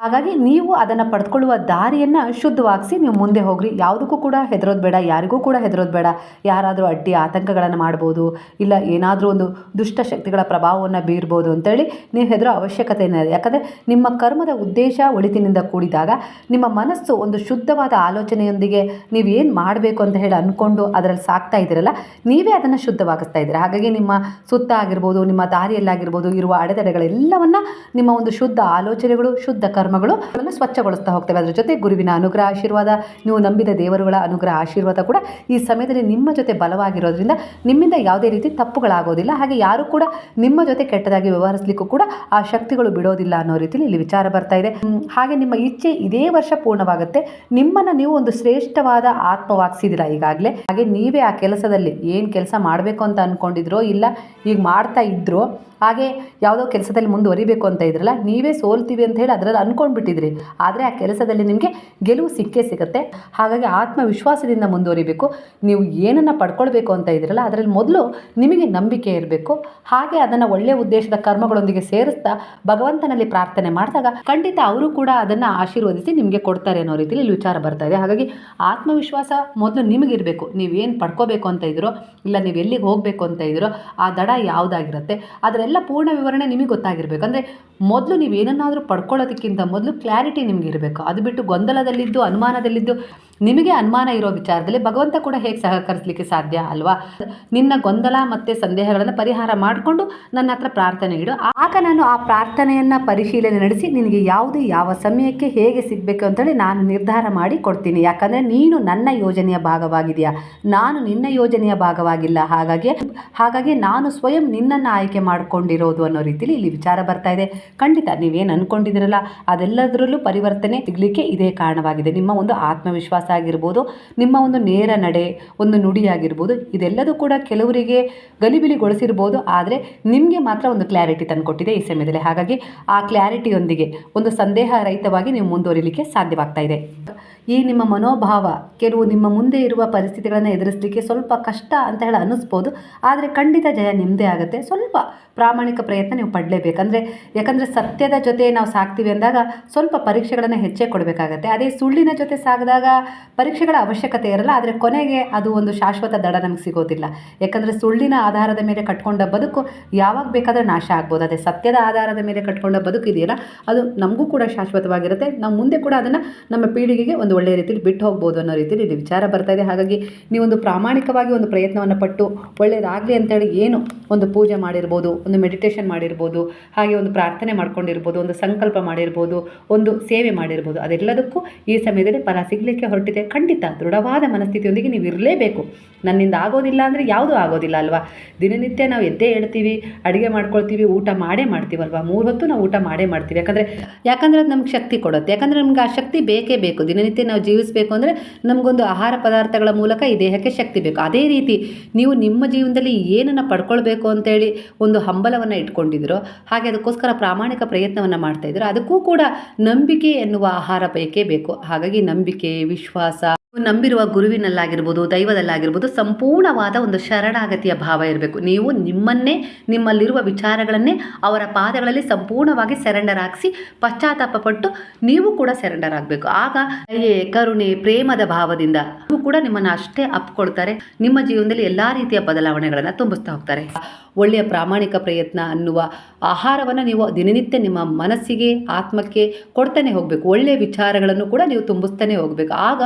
S1: ಹಾಗಾಗಿ ನೀವು ಅದನ್ನು ಪಡೆದುಕೊಳ್ಳುವ ದಾರಿಯನ್ನು ಶುದ್ಧವಾಗಿಸಿ ನೀವು ಮುಂದೆ ಹೋಗ್ರಿ. ಯಾವುದಕ್ಕೂ ಕೂಡ ಹೆದರೋದು ಬೇಡ, ಯಾರಿಗೂ ಕೂಡ ಹೆದರೋದು ಬೇಡ. ಯಾರಾದರೂ ಅಡ್ಡಿ ಆತಂಕಗಳನ್ನು ಮಾಡ್ಬೋದು, ಇಲ್ಲ ಏನಾದರೂ ಒಂದು ದುಷ್ಟ ಶಕ್ತಿಗಳ ಪ್ರಭಾವವನ್ನು ಬೀರ್ಬೋದು ಅಂತೇಳಿ ನೀವು ಹೆದರೋ ಅವಶ್ಯಕತೆ ಏನಿದೆ ಯಾಕಂದರೆ ನಿಮ್ಮ ಕರ್ಮದ ಉದ್ದೇಶ ಒಳಿತಿನಿಂದ ಕೂಡಿದಾಗ ನಿಮ್ಮ ಮನಸ್ಸು ಒಂದು ಶುದ್ಧವಾದ ಆಲೋಚನೆಯೊಂದಿಗೆ ನೀವು ಏನು ಮಾಡಬೇಕು ಅಂತ ಹೇಳಿ ಅಂದ್ಕೊಂಡು ಅದರಲ್ಲಿ ಸಾಕ್ತಾ ಇದ್ದೀರಲ್ಲ, ನೀವೇ ಅದನ್ನು ಶುದ್ಧವಾಗಿಸ್ತಾ ಇದ್ದೀರಾ? ಹಾಗಾಗಿ ನಿಮ್ಮ ಸುತ್ತ ಆಗಿರ್ಬೋದು, ನಿಮ್ಮ ದಾರಿಯಲ್ಲಾಗಿರ್ಬೋದು, ಇರುವ ಅಡೆತಡೆಗಳೆಲ್ಲವನ್ನು ನಿಮ್ಮ ಒಂದು ಶುದ್ಧ ಆಲೋಚನೆಗಳು, ಶುದ್ಧ ಕರ್ಮಗಳು ಅವನ್ನು ಸ್ವಚ್ಛಗೊಳಿಸ್ತಾ ಹೋಗ್ತವೆ. ಅದರ ಜೊತೆ ಗುರುವಿನ ಅನುಗ್ರಹ, ಆಶೀರ್ವಾದ, ನೀವು ನಂಬಿದ ದೇವರುಗಳ ಅನುಗ್ರಹ, ಆಶೀರ್ವಾದ ಕೂಡ ಈ ಸಮಯದಲ್ಲಿ ನಿಮ್ಮ ಜೊತೆ ಬಲವಾಗಿರೋದ್ರಿಂದ ನಿಮ್ಮಿಂದ ಯಾವುದೇ ರೀತಿ ತಪ್ಪುಗಳಾಗೋದಿಲ್ಲ. ಹಾಗೆ ಯಾರು ಕೂಡ ನಿಮ್ಮ ಜೊತೆ ಕೆಟ್ಟದಾಗಿ ವ್ಯವಹರಿಸಲಿಕ್ಕೂ ಕೂಡ ಆ ಶಕ್ತಿಗಳು ಬಿಡೋದಿಲ್ಲ ಅನ್ನೋ ರೀತಿಯಲ್ಲಿ ಇಲ್ಲಿ ವಿಚಾರ ಬರ್ತಾ ಇದೆ. ಹಾಗೆ ನಿಮ್ಮ ಇಚ್ಛೆ ಇದೇ ವರ್ಷ ಪೂರ್ಣವಾಗುತ್ತೆ. ನಿಮ್ಮನ್ನು ನೀವು ಒಂದು ಶ್ರೇಷ್ಠವಾದ ಆತ್ಮವಾಗಿಸಿದಿರ ಈಗಾಗಲೇ? ಹಾಗೆ ನೀವೇ ಆ ಕೆಲಸದಲ್ಲಿ ಏನು ಕೆಲಸ ಮಾಡಬೇಕು ಅಂತ ಅಂದ್ಕೊಂಡಿದ್ರೋ ಇಲ್ಲ, ಈಗ ಮಾಡ್ತಾ ಇದ್ರೋ ಹಾಗೆ ಯಾವುದೋ ಕೆಲಸದಲ್ಲಿ ಮುಂದುವರಿಬೇಕು ಅಂತ ಇದ್ರಲ್ಲ, ನೀವೇ ಸೋಲ್ತೀವಿ ಅಂತ ಹೇಳಿ ಅದರಲ್ಲಿ ಅಂದ್ಕೊಂಡ್ಬಿಟ್ಟಿದ್ರಿ ಆದರೆ ಆ ಕೆಲಸದಲ್ಲಿ ನಿಮಗೆ ಗೆಲುವು ಸಿಕ್ಕೇ ಸಿಗುತ್ತೆ. ಹಾಗಾಗಿ ಆತ್ಮವಿಶ್ವಾಸದಿಂದ ಮುಂದುವರಿಬೇಕು. ನೀವು ಏನನ್ನು ಪಡ್ಕೊಳ್ಬೇಕು ಅಂತ ಇದ್ರಲ್ಲ, ಅದರಲ್ಲಿ ಮೊದಲು ನಿಮಗೆ ನಂಬಿಕೆ ಇರಬೇಕು. ಹಾಗೆ ಅದನ್ನು ಒಳ್ಳೆಯ ಉದ್ದೇಶದ ಕರ್ಮಗಳೊಂದಿಗೆ ಸೇರಿಸ್ತಾ ಭಗವಂತನಲ್ಲಿ ಪ್ರಾರ್ಥನೆ ಮಾಡಿದಾಗ ಖಂಡಿತ ಅವರು ಕೂಡ ಅದನ್ನು ಆಶೀರ್ವದಿಸಿ ನಿಮಗೆ ಕೊಡ್ತಾರೆ ಅನ್ನೋ ರೀತಿಯಲ್ಲಿ ಇಲ್ಲಿ ವಿಚಾರ ಬರ್ತಾ ಇದೆ. ಹಾಗಾಗಿ ಆತ್ಮವಿಶ್ವಾಸ ಮೊದಲು ನಿಮಗಿರಬೇಕು. ನೀವೇನು ಪಡ್ಕೋಬೇಕು ಅಂತ ಇದ್ರೋ, ಇಲ್ಲ ನೀವು ಎಲ್ಲಿಗೆ ಹೋಗಬೇಕು ಅಂತ ಇದ್ರೋ, ಆ ದಡ ಯಾವುದಾಗಿರುತ್ತೆ? ಅದರೆಲ್ಲ ಪೂರ್ಣ ವಿವರಣೆ ನಿಮಗೆ ಗೊತ್ತಾಗಿರಬೇಕು. ಅಂದರೆ ಮೊದಲು ನೀವು ಏನನ್ನಾದರೂ ಪಡ್ಕೊಳ್ಳೋದಕ್ಕಿಂತ ಮೊದಲು ಕ್ಲಾರಿಟಿ ನಿಮಗೆ ಇರಬೇಕು. ಅದು ಬಿಟ್ಟು ಗೊಂದಲದಲ್ಲಿದ್ದು, ಅನುಮಾನದಲ್ಲಿದ್ದು ನಿಮಗೆ ಅನುಮಾನ ಇರೋ ವಿಚಾರದಲ್ಲಿ ಭಗವಂತ ಕೂಡ ಹೇಗೆ ಸಹಕರಿಸಲಿಕ್ಕೆ ಸಾಧ್ಯ ಅಲ್ವಾ? ನಿನ್ನ ಗೊಂದಲ ಮತ್ತು ಸಂದೇಹಗಳನ್ನು ಪರಿಹಾರ ಮಾಡಿಕೊಂಡು ನನ್ನ ಹತ್ರ ಪ್ರಾರ್ಥನೆ ಇಡು. ಆಗ ನಾನು ಆ ಪ್ರಾರ್ಥನೆಯನ್ನು ಪರಿಶೀಲನೆ ನಡೆಸಿ ನಿನಗೆ ಯಾವುದು ಯಾವ ಸಮಯಕ್ಕೆ ಹೇಗೆ ಸಿಗಬೇಕು ಅಂತೇಳಿ ನಾನು ನಿರ್ಧಾರ ಮಾಡಿ ಕೊಡ್ತೀನಿ. ಯಾಕಂದರೆ ನೀನು ನನ್ನ ಯೋಜನೆಯ ಭಾಗವಾಗಿದೆಯಾ ನಾನು ನಿನ್ನ ಯೋಜನೆಯ ಭಾಗವಾಗಿಲ್ಲ. ಹಾಗಾಗಿ ಹಾಗಾಗಿ ನಾನು ಸ್ವಯಂ ನಿನ್ನನ್ನು ಆಯ್ಕೆ ಮಾಡಿಕೊಂಡಿರೋದು ಅನ್ನೋ ರೀತಿಲಿ ಇಲ್ಲಿ ವಿಚಾರ ಬರ್ತಾ ಇದೆ. ಖಂಡಿತ ನೀವೇನು ಅಂದ್ಕೊಂಡಿದ್ದೀರಲ್ಲ ಅದೆಲ್ಲದರಲ್ಲೂ ಪರಿವರ್ತನೆ ಸಿಗಲಿಕ್ಕೆ ಇದೇ ಕಾರಣವಾಗಿದೆ. ನಿಮ್ಮ ಒಂದು ಆತ್ಮವಿಶ್ವಾಸ ಆಗಿರ್ಬೋದು, ನಿಮ್ಮ ಒಂದು ನೇರ ನಡೆ, ಒಂದು ನುಡಿ ಆಗಿರ್ಬೋದು, ಇದೆಲ್ಲದೂ ಕೂಡ ಕೆಲವರಿಗೆ ಗಲಿಬಿಲಿಗೊಳಿಸಿರ್ಬೋದು. ಆದರೆ ನಿಮಗೆ ಮಾತ್ರ ಒಂದು ಕ್ಲಾರಿಟಿ ತಂದುಕೊಟ್ಟಿದೆ ಈ ಸಮಯದಲ್ಲಿ. ಹಾಗಾಗಿ ಆ ಕ್ಲಾರಿಟಿಯೊಂದಿಗೆ ಒಂದು ಸಂದೇಹ ರಹಿತವಾಗಿ ನೀವು ಮುಂದುವರಿಲಿಕ್ಕೆ ಸಾಧ್ಯವಾಗ್ತಾ ಇದೆ. ಈ ನಿಮ್ಮ ಮನೋಭಾವ ಕೆಲವು ನಿಮ್ಮ ಮುಂದೆ ಇರುವ ಪರಿಸ್ಥಿತಿಗಳನ್ನು ಎದುರಿಸಲಿಕ್ಕೆ ಸ್ವಲ್ಪ ಕಷ್ಟ ಅಂತ ಹೇಳಿ ಅನ್ನಿಸ್ಬೋದು. ಆದರೆ ಖಂಡಿತ ಜಯ ನಿಮ್ಮದೇ ಆಗುತ್ತೆ. ಸ್ವಲ್ಪ ಪ್ರಾಮಾಣಿಕ ಪ್ರಯತ್ನ ನೀವು ಪಡಲೇಬೇಕಂದ್ರೆ ಯಾಕಂದರೆ ಸತ್ಯದ ಜೊತೆ ನಾವು ಸಾಕ್ತೀವಿ ಅಂದಾಗ ಸ್ವಲ್ಪ ಪರೀಕ್ಷೆಗಳನ್ನು ಹೆಚ್ಚೇ ಕೊಡಬೇಕಾಗತ್ತೆ. ಅದೇ ಸುಳ್ಳಿನ ಜೊತೆ ಸಾಗಿದಾಗ ಪರೀಕ್ಷೆಗಳ ಅವಶ್ಯಕತೆ ಇರಲ್ಲ. ಆದರೆ ಕೊನೆಗೆ ಅದು ಒಂದು ಶಾಶ್ವತ ದಡ ನಮಗೆ ಸಿಗೋದಿಲ್ಲ. ಯಾಕಂದರೆ ಸುಳ್ಳಿನ ಆಧಾರದ ಮೇಲೆ ಕಟ್ಕೊಂಡ ಬದುಕು ಯಾವಾಗ ಬೇಕಾದರೂ ನಾಶ ಆಗ್ಬೋದು. ಅದೇ ಸತ್ಯದ ಆಧಾರದ ಮೇಲೆ ಕಟ್ಕೊಂಡ ಬದುಕು ಇದೆಯಲ್ಲ ಅದು ನಮಗೂ ಕೂಡ ಶಾಶ್ವತವಾಗಿರುತ್ತೆ. ನಾವು ಮುಂದೆ ಕೂಡ ಅದನ್ನು ನಮ್ಮ ಪೀಳಿಗೆಗೆ ಒಂದು ಒಳ್ಳೆಯ ರೀತಿಯಲ್ಲಿ ಬಿಟ್ಟು ಹೋಗ್ಬೋದು ಅನ್ನೋ ರೀತಿಯಲ್ಲಿ ಇಲ್ಲಿ ವಿಚಾರ ಬರ್ತಾ ಇದೆ. ಹಾಗಾಗಿ ನೀವೊಂದು ಪ್ರಾಮಾಣಿಕವಾಗಿ ಒಂದು ಪ್ರಯತ್ನವನ್ನು ಪಟ್ಟು ಒಳ್ಳೆಯದಾಗಲಿ ಅಂತೇಳಿ ಏನು ಒಂದು ಪೂಜೆ ಮಾಡಿರ್ಬೋದು, ಒಂದು ಮೆಡಿಟೇಷನ್ ಮಾಡಿರ್ಬೋದು, ಹಾಗೆ ಒಂದು ಪ್ರಾರ್ಥನೆ ಮಾಡ್ಕೊಂಡಿರ್ಬೋದು, ಒಂದು ಸಂಕಲ್ಪ ಮಾಡಿರ್ಬೋದು, ಒಂದು ಸೇವೆ ಮಾಡಿರ್ಬೋದು, ಅದೆಲ್ಲದಕ್ಕೂ ಈ ಸಮಯದಲ್ಲಿ ಫಲ ಸಿಗಲಿಕ್ಕೆ ಹೊರಟಿದೆ. ಖಂಡಿತ ದೃಢವಾದ ಮನಸ್ಥಿತಿಯೊಂದಿಗೆ ನೀವು ಇರಲೇಬೇಕು. ನನ್ನಿಂದ ಆಗೋದಿಲ್ಲ ಅಂದರೆ ಯಾವುದೂ ಆಗೋದಿಲ್ಲ ಅಲ್ವಾ? ದಿನನಿತ್ಯ ನಾವು ಎದ್ದೇ ಹೇಳ್ತೀವಿ, ಅಡುಗೆ ಮಾಡ್ಕೊಳ್ತೀವಿ, ಊಟ ಮಾಡೇ ಮಾಡ್ತೀವಲ್ವಾ ಮೂರು ಹೊತ್ತು ನಾವು ಊಟ ಮಾಡೇ ಮಾಡ್ತೀವಿ. ಯಾಕಂದರೆ ಯಾಕಂದರೆ ಅದು ನಮ್ಗೆ ಶಕ್ತಿ ಕೊಡುತ್ತೆ. ಯಾಕಂದರೆ ನಮ್ಗೆ ಆ ಶಕ್ತಿ ಬೇಕೇ ಬೇಕು. ದಿನನಿತ್ಯ ನಾವು ಜೀವಿಸಬೇಕು ಅಂದರೆ ನಮಗೊಂದು ಆಹಾರ ಪದಾರ್ಥಗಳ ಮೂಲಕ ಈ ದೇಹಕ್ಕೆ ಶಕ್ತಿ ಬೇಕು. ಅದೇ ರೀತಿ ನೀವು ನಿಮ್ಮ ಜೀವನದಲ್ಲಿ ಏನನ್ನು ಪಡ್ಕೊಳ್ಬೇಕು ಅಂತೇಳಿ ಒಂದು ಹಂಬಲವನ್ನು ಇಟ್ಕೊಂಡಿದ್ರು ಹಾಗೆ ಅದಕ್ಕೋಸ್ಕರ ಪ್ರಾಮಾಣಿಕ ಪ್ರಯತ್ನವನ್ನು ಮಾಡ್ತಾ ಇದ್ರು ಅದಕ್ಕೂ ಕೂಡ ನಂಬಿಕೆ ಎನ್ನುವ ಆಹಾರ ಬೇಕೇ ಬೇಕು. ಹಾಗಾಗಿ ನಂಬಿಕೆ, ವಿಶ್ವಾಸ ನಂಬಿರುವ ಗುರುವಿನಲ್ಲಾಗಿರ್ಬೋದು, ದೈವದಲ್ಲಾಗಿರ್ಬೋದು, ಸಂಪೂರ್ಣವಾದ ಒಂದು ಶರಣಾಗತಿಯ ಭಾವ ಇರಬೇಕು. ನೀವು ನಿಮ್ಮನ್ನೇ, ನಿಮ್ಮಲ್ಲಿರುವ ವಿಚಾರಗಳನ್ನೇ ಅವರ ಪಾದಗಳಲ್ಲಿ ಸಂಪೂರ್ಣವಾಗಿ ಸೆರೆಂಡರ್ ಹಾಕಿಸಿ ಪಶ್ಚಾತ್ತಾಪ ಪಟ್ಟು ನೀವು ಕೂಡ ಸೆರೆಂಡರ್ ಆಗಬೇಕು ಆಗ ದಯೆ, ಕರುಣೆ, ಪ್ರೇಮದ ಭಾವದಿಂದ ನೀವು ಕೂಡ ನಿಮ್ಮನ್ನು ಅಷ್ಟೇ ಅಪ್ಕೊಳ್ತಾರೆ. ನಿಮ್ಮ ಜೀವನದಲ್ಲಿ ಎಲ್ಲ ರೀತಿಯ ಬದಲಾವಣೆಗಳನ್ನು ತುಂಬಿಸ್ತಾ ಹೋಗ್ತಾರೆ. ಒಳ್ಳೆಯ ಪ್ರಾಮಾಣಿಕ ಪ್ರಯತ್ನ ಅನ್ನುವ ಆಹಾರವನ್ನು ನೀವು ದಿನನಿತ್ಯ ನಿಮ್ಮ ಮನಸ್ಸಿಗೆ, ಆತ್ಮಕ್ಕೆ ಕೊಡ್ತಾನೆ ಹೋಗಬೇಕು. ಒಳ್ಳೆಯ ವಿಚಾರಗಳನ್ನು ಕೂಡ ನೀವು ತುಂಬಿಸ್ತಾನೆ ಹೋಗಬೇಕು. ಆಗ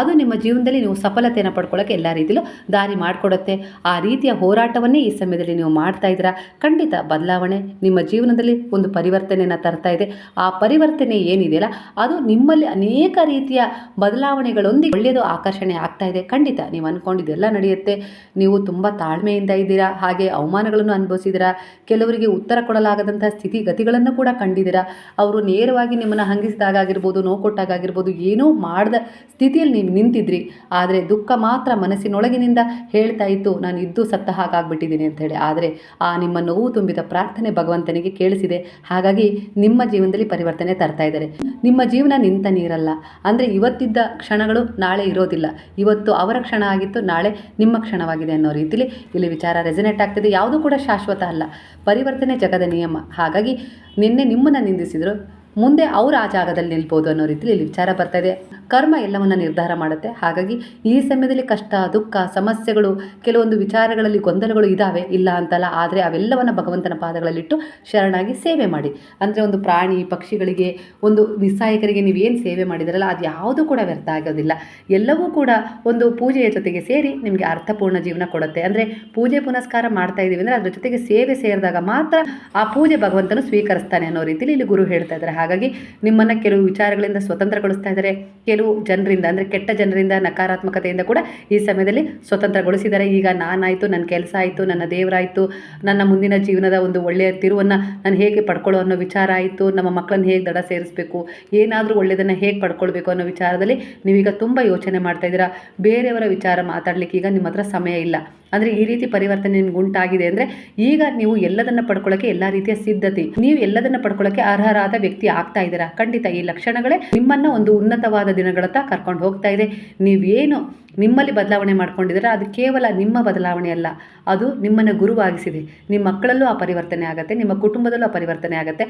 S1: ಅದು ನಿಮ್ಮ ಜೀವನದಲ್ಲಿ ನೀವು ಸಫಲತೆಯನ್ನು ಪಡ್ಕೊಳ್ಳೋಕ್ಕೆ ಎಲ್ಲ ರೀತಿಯಲ್ಲೂ ದಾರಿ ಮಾಡಿಕೊಡುತ್ತೆ. ಆ ರೀತಿಯ ಹೋರಾಟವನ್ನೇ ಈ ಸಮಯದಲ್ಲಿ ನೀವು ಮಾಡ್ತಾ ಇದ್ದೀರಾ? ಖಂಡಿತ ಬದಲಾವಣೆ ನಿಮ್ಮ ಜೀವನದಲ್ಲಿ ಒಂದು ಪರಿವರ್ತನೆಯನ್ನು ತರ್ತಾ ಇದೆ. ಆ ಪರಿವರ್ತನೆ ಏನಿದೆಯಲ್ಲ, ಅದು ನಿಮ್ಮಲ್ಲಿ ಅನೇಕ ರೀತಿಯ ಬದಲಾವಣೆಗಳೊಂದಿಗೆ ಒಳ್ಳೆಯದು ಆಕರ್ಷಣೆ ಆಗ್ತಾ ಇದೆ. ಖಂಡಿತ ನೀವು ಅಂದ್ಕೊಂಡಿದ್ದೆಲ್ಲ ನಡೆಯುತ್ತೆ. ನೀವು ತುಂಬ ತಾಳ್ಮೆಯಿಂದ ಇದ್ದೀರಾ? ಹಾಗೆ ಅವಮಾನಗಳನ್ನು ಕೆಲವರಿಗೆ ಉತ್ತರ ಕೊಡಲಾಗದಂತಹ ಸ್ಥಿತಿಗತಿಗಳನ್ನು ಕೂಡ ಕಂಡಿದ್ದೀರಾ ಅವರು ನೇರವಾಗಿ ನಿಮ್ಮನ್ನು ಹಂಗಿಸಿದಾಗಿರ್ಬೋದು ನೋವು ಕೊಟ್ಟಾಗಿರ್ಬೋದು ಏನೂ ಮಾಡದ ಸ್ಥಿತಿಯಲ್ಲಿ ನೀವು ನಿಂತಿದ್ರಿ. ಆದರೆ ದುಃಖ ಮಾತ್ರ ಮನಸ್ಸಿನೊಳಗಿನಿಂದ ಹೇಳ್ತಾ ಇತ್ತು, ನಾನು ಇದ್ದು ಸತ್ತ ಹಾಗಾಗ್ಬಿಟ್ಟಿದ್ದೀನಿ ಅಂತ ಹೇಳಿ. ಆದರೆ ಆ ನಿಮ್ಮ ನೋವು ತುಂಬಿದ ಪ್ರಾರ್ಥನೆ ಭಗವಂತನಿಗೆ ಕೇಳಿಸಿದೆ. ಹಾಗಾಗಿ ನಿಮ್ಮ ಜೀವನದಲ್ಲಿ ಪರಿವರ್ತನೆ ತರ್ತಾ ಇದ್ದಾರೆ. ನಿಮ್ಮ ಜೀವನ ನಿಂತ ನೀರಲ್ಲ. ಅಂದರೆ ಇವತ್ತಿದ್ದ ಕ್ಷಣಗಳು ನಾಳೆ ಇರೋದಿಲ್ಲ. ಇವತ್ತು ಅವರ ಕ್ಷಣ ಆಗಿತ್ತು, ನಾಳೆ ನಿಮ್ಮ ಕ್ಷಣವಾಗಿದೆ ಅನ್ನೋ ರೀತಿಲಿ ಇಲ್ಲಿ ವಿಚಾರ ರೆಸನೇಟ್ ಆಗ್ತಿದೆ. ಯಾವುದೂ ಕೂಡ ಶಾಶ್ವತ ಅಲ್ಲ. ಪರಿವರ್ತನೆ ಜಗದ ನಿಯಮ. ಹಾಗಾಗಿ ನಿನ್ನೆ ನಿಮ್ಮನ್ನು ನಿಂದಿಸಿದರು. ಮುಂದೆ ಅವರು ಆ ಜಾಗದಲ್ಲಿ ನಿಲ್ಬೋದು ಅನ್ನೋ ರೀತಿಯಲ್ಲಿ ಇಲ್ಲಿ ವಿಚಾರ ಬರ್ತಾ ಇದೆ. ಕರ್ಮ ಎಲ್ಲವನ್ನು ನಿರ್ಧಾರ ಮಾಡುತ್ತೆ. ಹಾಗಾಗಿ ಈ ಸಮಯದಲ್ಲಿ ಕಷ್ಟ, ದುಃಖ, ಸಮಸ್ಯೆಗಳು, ಕೆಲವೊಂದು ವಿಚಾರಗಳಲ್ಲಿ ಗೊಂದಲಗಳು ಇದ್ದಾವೆ ಇಲ್ಲ ಅಂತಲ್ಲ, ಆದರೆ ಅವೆಲ್ಲವನ್ನು ಭಗವಂತನ ಪಾದಗಳಲ್ಲಿಟ್ಟು ಶರಣಾಗಿ ಸೇವೆ ಮಾಡಿ. ಅಂದರೆ ಒಂದು ಪ್ರಾಣಿ ಪಕ್ಷಿಗಳಿಗೆ, ಒಂದು ನಿಸ್ಸಾಯಕರಿಗೆ ನೀವು ಏನು ಸೇವೆ ಮಾಡಿದಿರಲ್ಲ, ಅದು ಯಾವುದೂ ಕೂಡ ವ್ಯರ್ಥ ಆಗೋದಿಲ್ಲ. ಎಲ್ಲವೂ ಕೂಡ ಒಂದು ಪೂಜೆಯ ಜೊತೆಗೆ ಸೇರಿ ನಿಮಗೆ ಅರ್ಥಪೂರ್ಣ ಜೀವನ ಕೊಡುತ್ತೆ. ಅಂದರೆ ಪೂಜೆ ಪುನಸ್ಕಾರ ಮಾಡ್ತಾ ಇದ್ದೀವಿ ಅಂದರೆ ಅದರ ಜೊತೆಗೆ ಸೇವೆ ಸೇರಿದಾಗ ಮಾತ್ರ ಆ ಪೂಜೆ ಭಗವಂತನು ಸ್ವೀಕರಿಸ್ತಾನೆ ಅನ್ನೋ ರೀತಿಯಲ್ಲಿ ಇಲ್ಲಿ ಗುರು ಹೇಳ್ತಾ ಇದ್ದಾರೆ. ಹಾಗಾಗಿ ನಿಮ್ಮನ್ನು ಕೆಲವು ವಿಚಾರಗಳಿಂದ ಸ್ವತಂತ್ರಗೊಳಿಸ್ತಾ ಇದ್ದಾರೆ ಕೆಲವು ಜನರಿಂದ, ಅಂದರೆ ಕೆಟ್ಟ ಜನರಿಂದ, ನಕಾರಾತ್ಮಕತೆಯಿಂದ ಕೂಡ ಈ ಸಮಯದಲ್ಲಿ ಸ್ವತಂತ್ರಗೊಳಿಸಿದ್ದಾರೆ. ಈಗ ನಾನಾಯಿತು ನನ್ನ ಕೆಲಸ ಆಯಿತು, ನನ್ನ ದೇವರಾಯಿತು, ನನ್ನ ಮುಂದಿನ ಜೀವನದ ಒಂದು ಒಳ್ಳೆಯ ತಿರುವನ್ನು ನಾನು ಹೇಗೆ ಪಡ್ಕೊಳ್ಳೋ ಅನ್ನೋ ವಿಚಾರ ಆಯಿತು, ನಮ್ಮ ಮಕ್ಕಳನ್ನ ಹೇಗೆ ದಡ ಸೇರಿಸಬೇಕು, ಏನಾದರೂ ಒಳ್ಳೆಯದನ್ನು ಹೇಗೆ ಪಡ್ಕೊಳ್ಬೇಕು ಅನ್ನೋ ವಿಚಾರದಲ್ಲಿ ನೀವೀಗ ತುಂಬ ಯೋಚನೆ ಮಾಡ್ತಾ ಇದ್ದೀರಾ. ಬೇರೆಯವರ ವಿಚಾರ ಮಾತಾಡಲಿಕ್ಕೆ ಈಗ ನಿಮ್ಮ ಹತ್ರ ಸಮಯ ಇಲ್ಲ. ಅಂದರೆ ಈ ರೀತಿ ಪರಿವರ್ತನೆ ನಿಮ್ಗೆ ಉಂಟಾಗಿದೆ ಅಂದರೆ ಈಗ ನೀವು ಎಲ್ಲದನ್ನು ಪಡ್ಕೊಳ್ಳೋಕೆ ಎಲ್ಲ ರೀತಿಯ ಸಿದ್ಧತೆ, ನೀವು ಎಲ್ಲದನ್ನು ಪಡ್ಕೊಳ್ಳೋಕೆ ಅರ್ಹರಾದ ವ್ಯಕ್ತಿ ಆಗ್ತಾ ಇದ್ದೀರಾ? ಖಂಡಿತ ಈ ಲಕ್ಷಣಗಳೇ ನಿಮ್ಮನ್ನ ಒಂದು ಉನ್ನತವಾದ ದಿನಗಳತ್ತ ಕರ್ಕೊಂಡು ಹೋಗ್ತಾ ಇದೆ. ನೀವೇನು ನಿಮ್ಮಲ್ಲಿ ಬದಲಾವಣೆ ಮಾಡ್ಕೊಂಡಿದ್ದೀರಾ? ಅದು ಕೇವಲ ನಿಮ್ಮ ಬದಲಾವಣೆ ಅಲ್ಲ, ಅದು ನಿಮ್ಮನ್ನು ಗುರುವಾಗಿಸಿದೆ. ನಿಮ್ಮ ಮಕ್ಕಳಲ್ಲೂ ಆ ಪರಿವರ್ತನೆ ಆಗುತ್ತೆ, ನಿಮ್ಮ ಕುಟುಂಬದಲ್ಲೂ ಆ ಪರಿವರ್ತನೆ ಆಗುತ್ತೆ.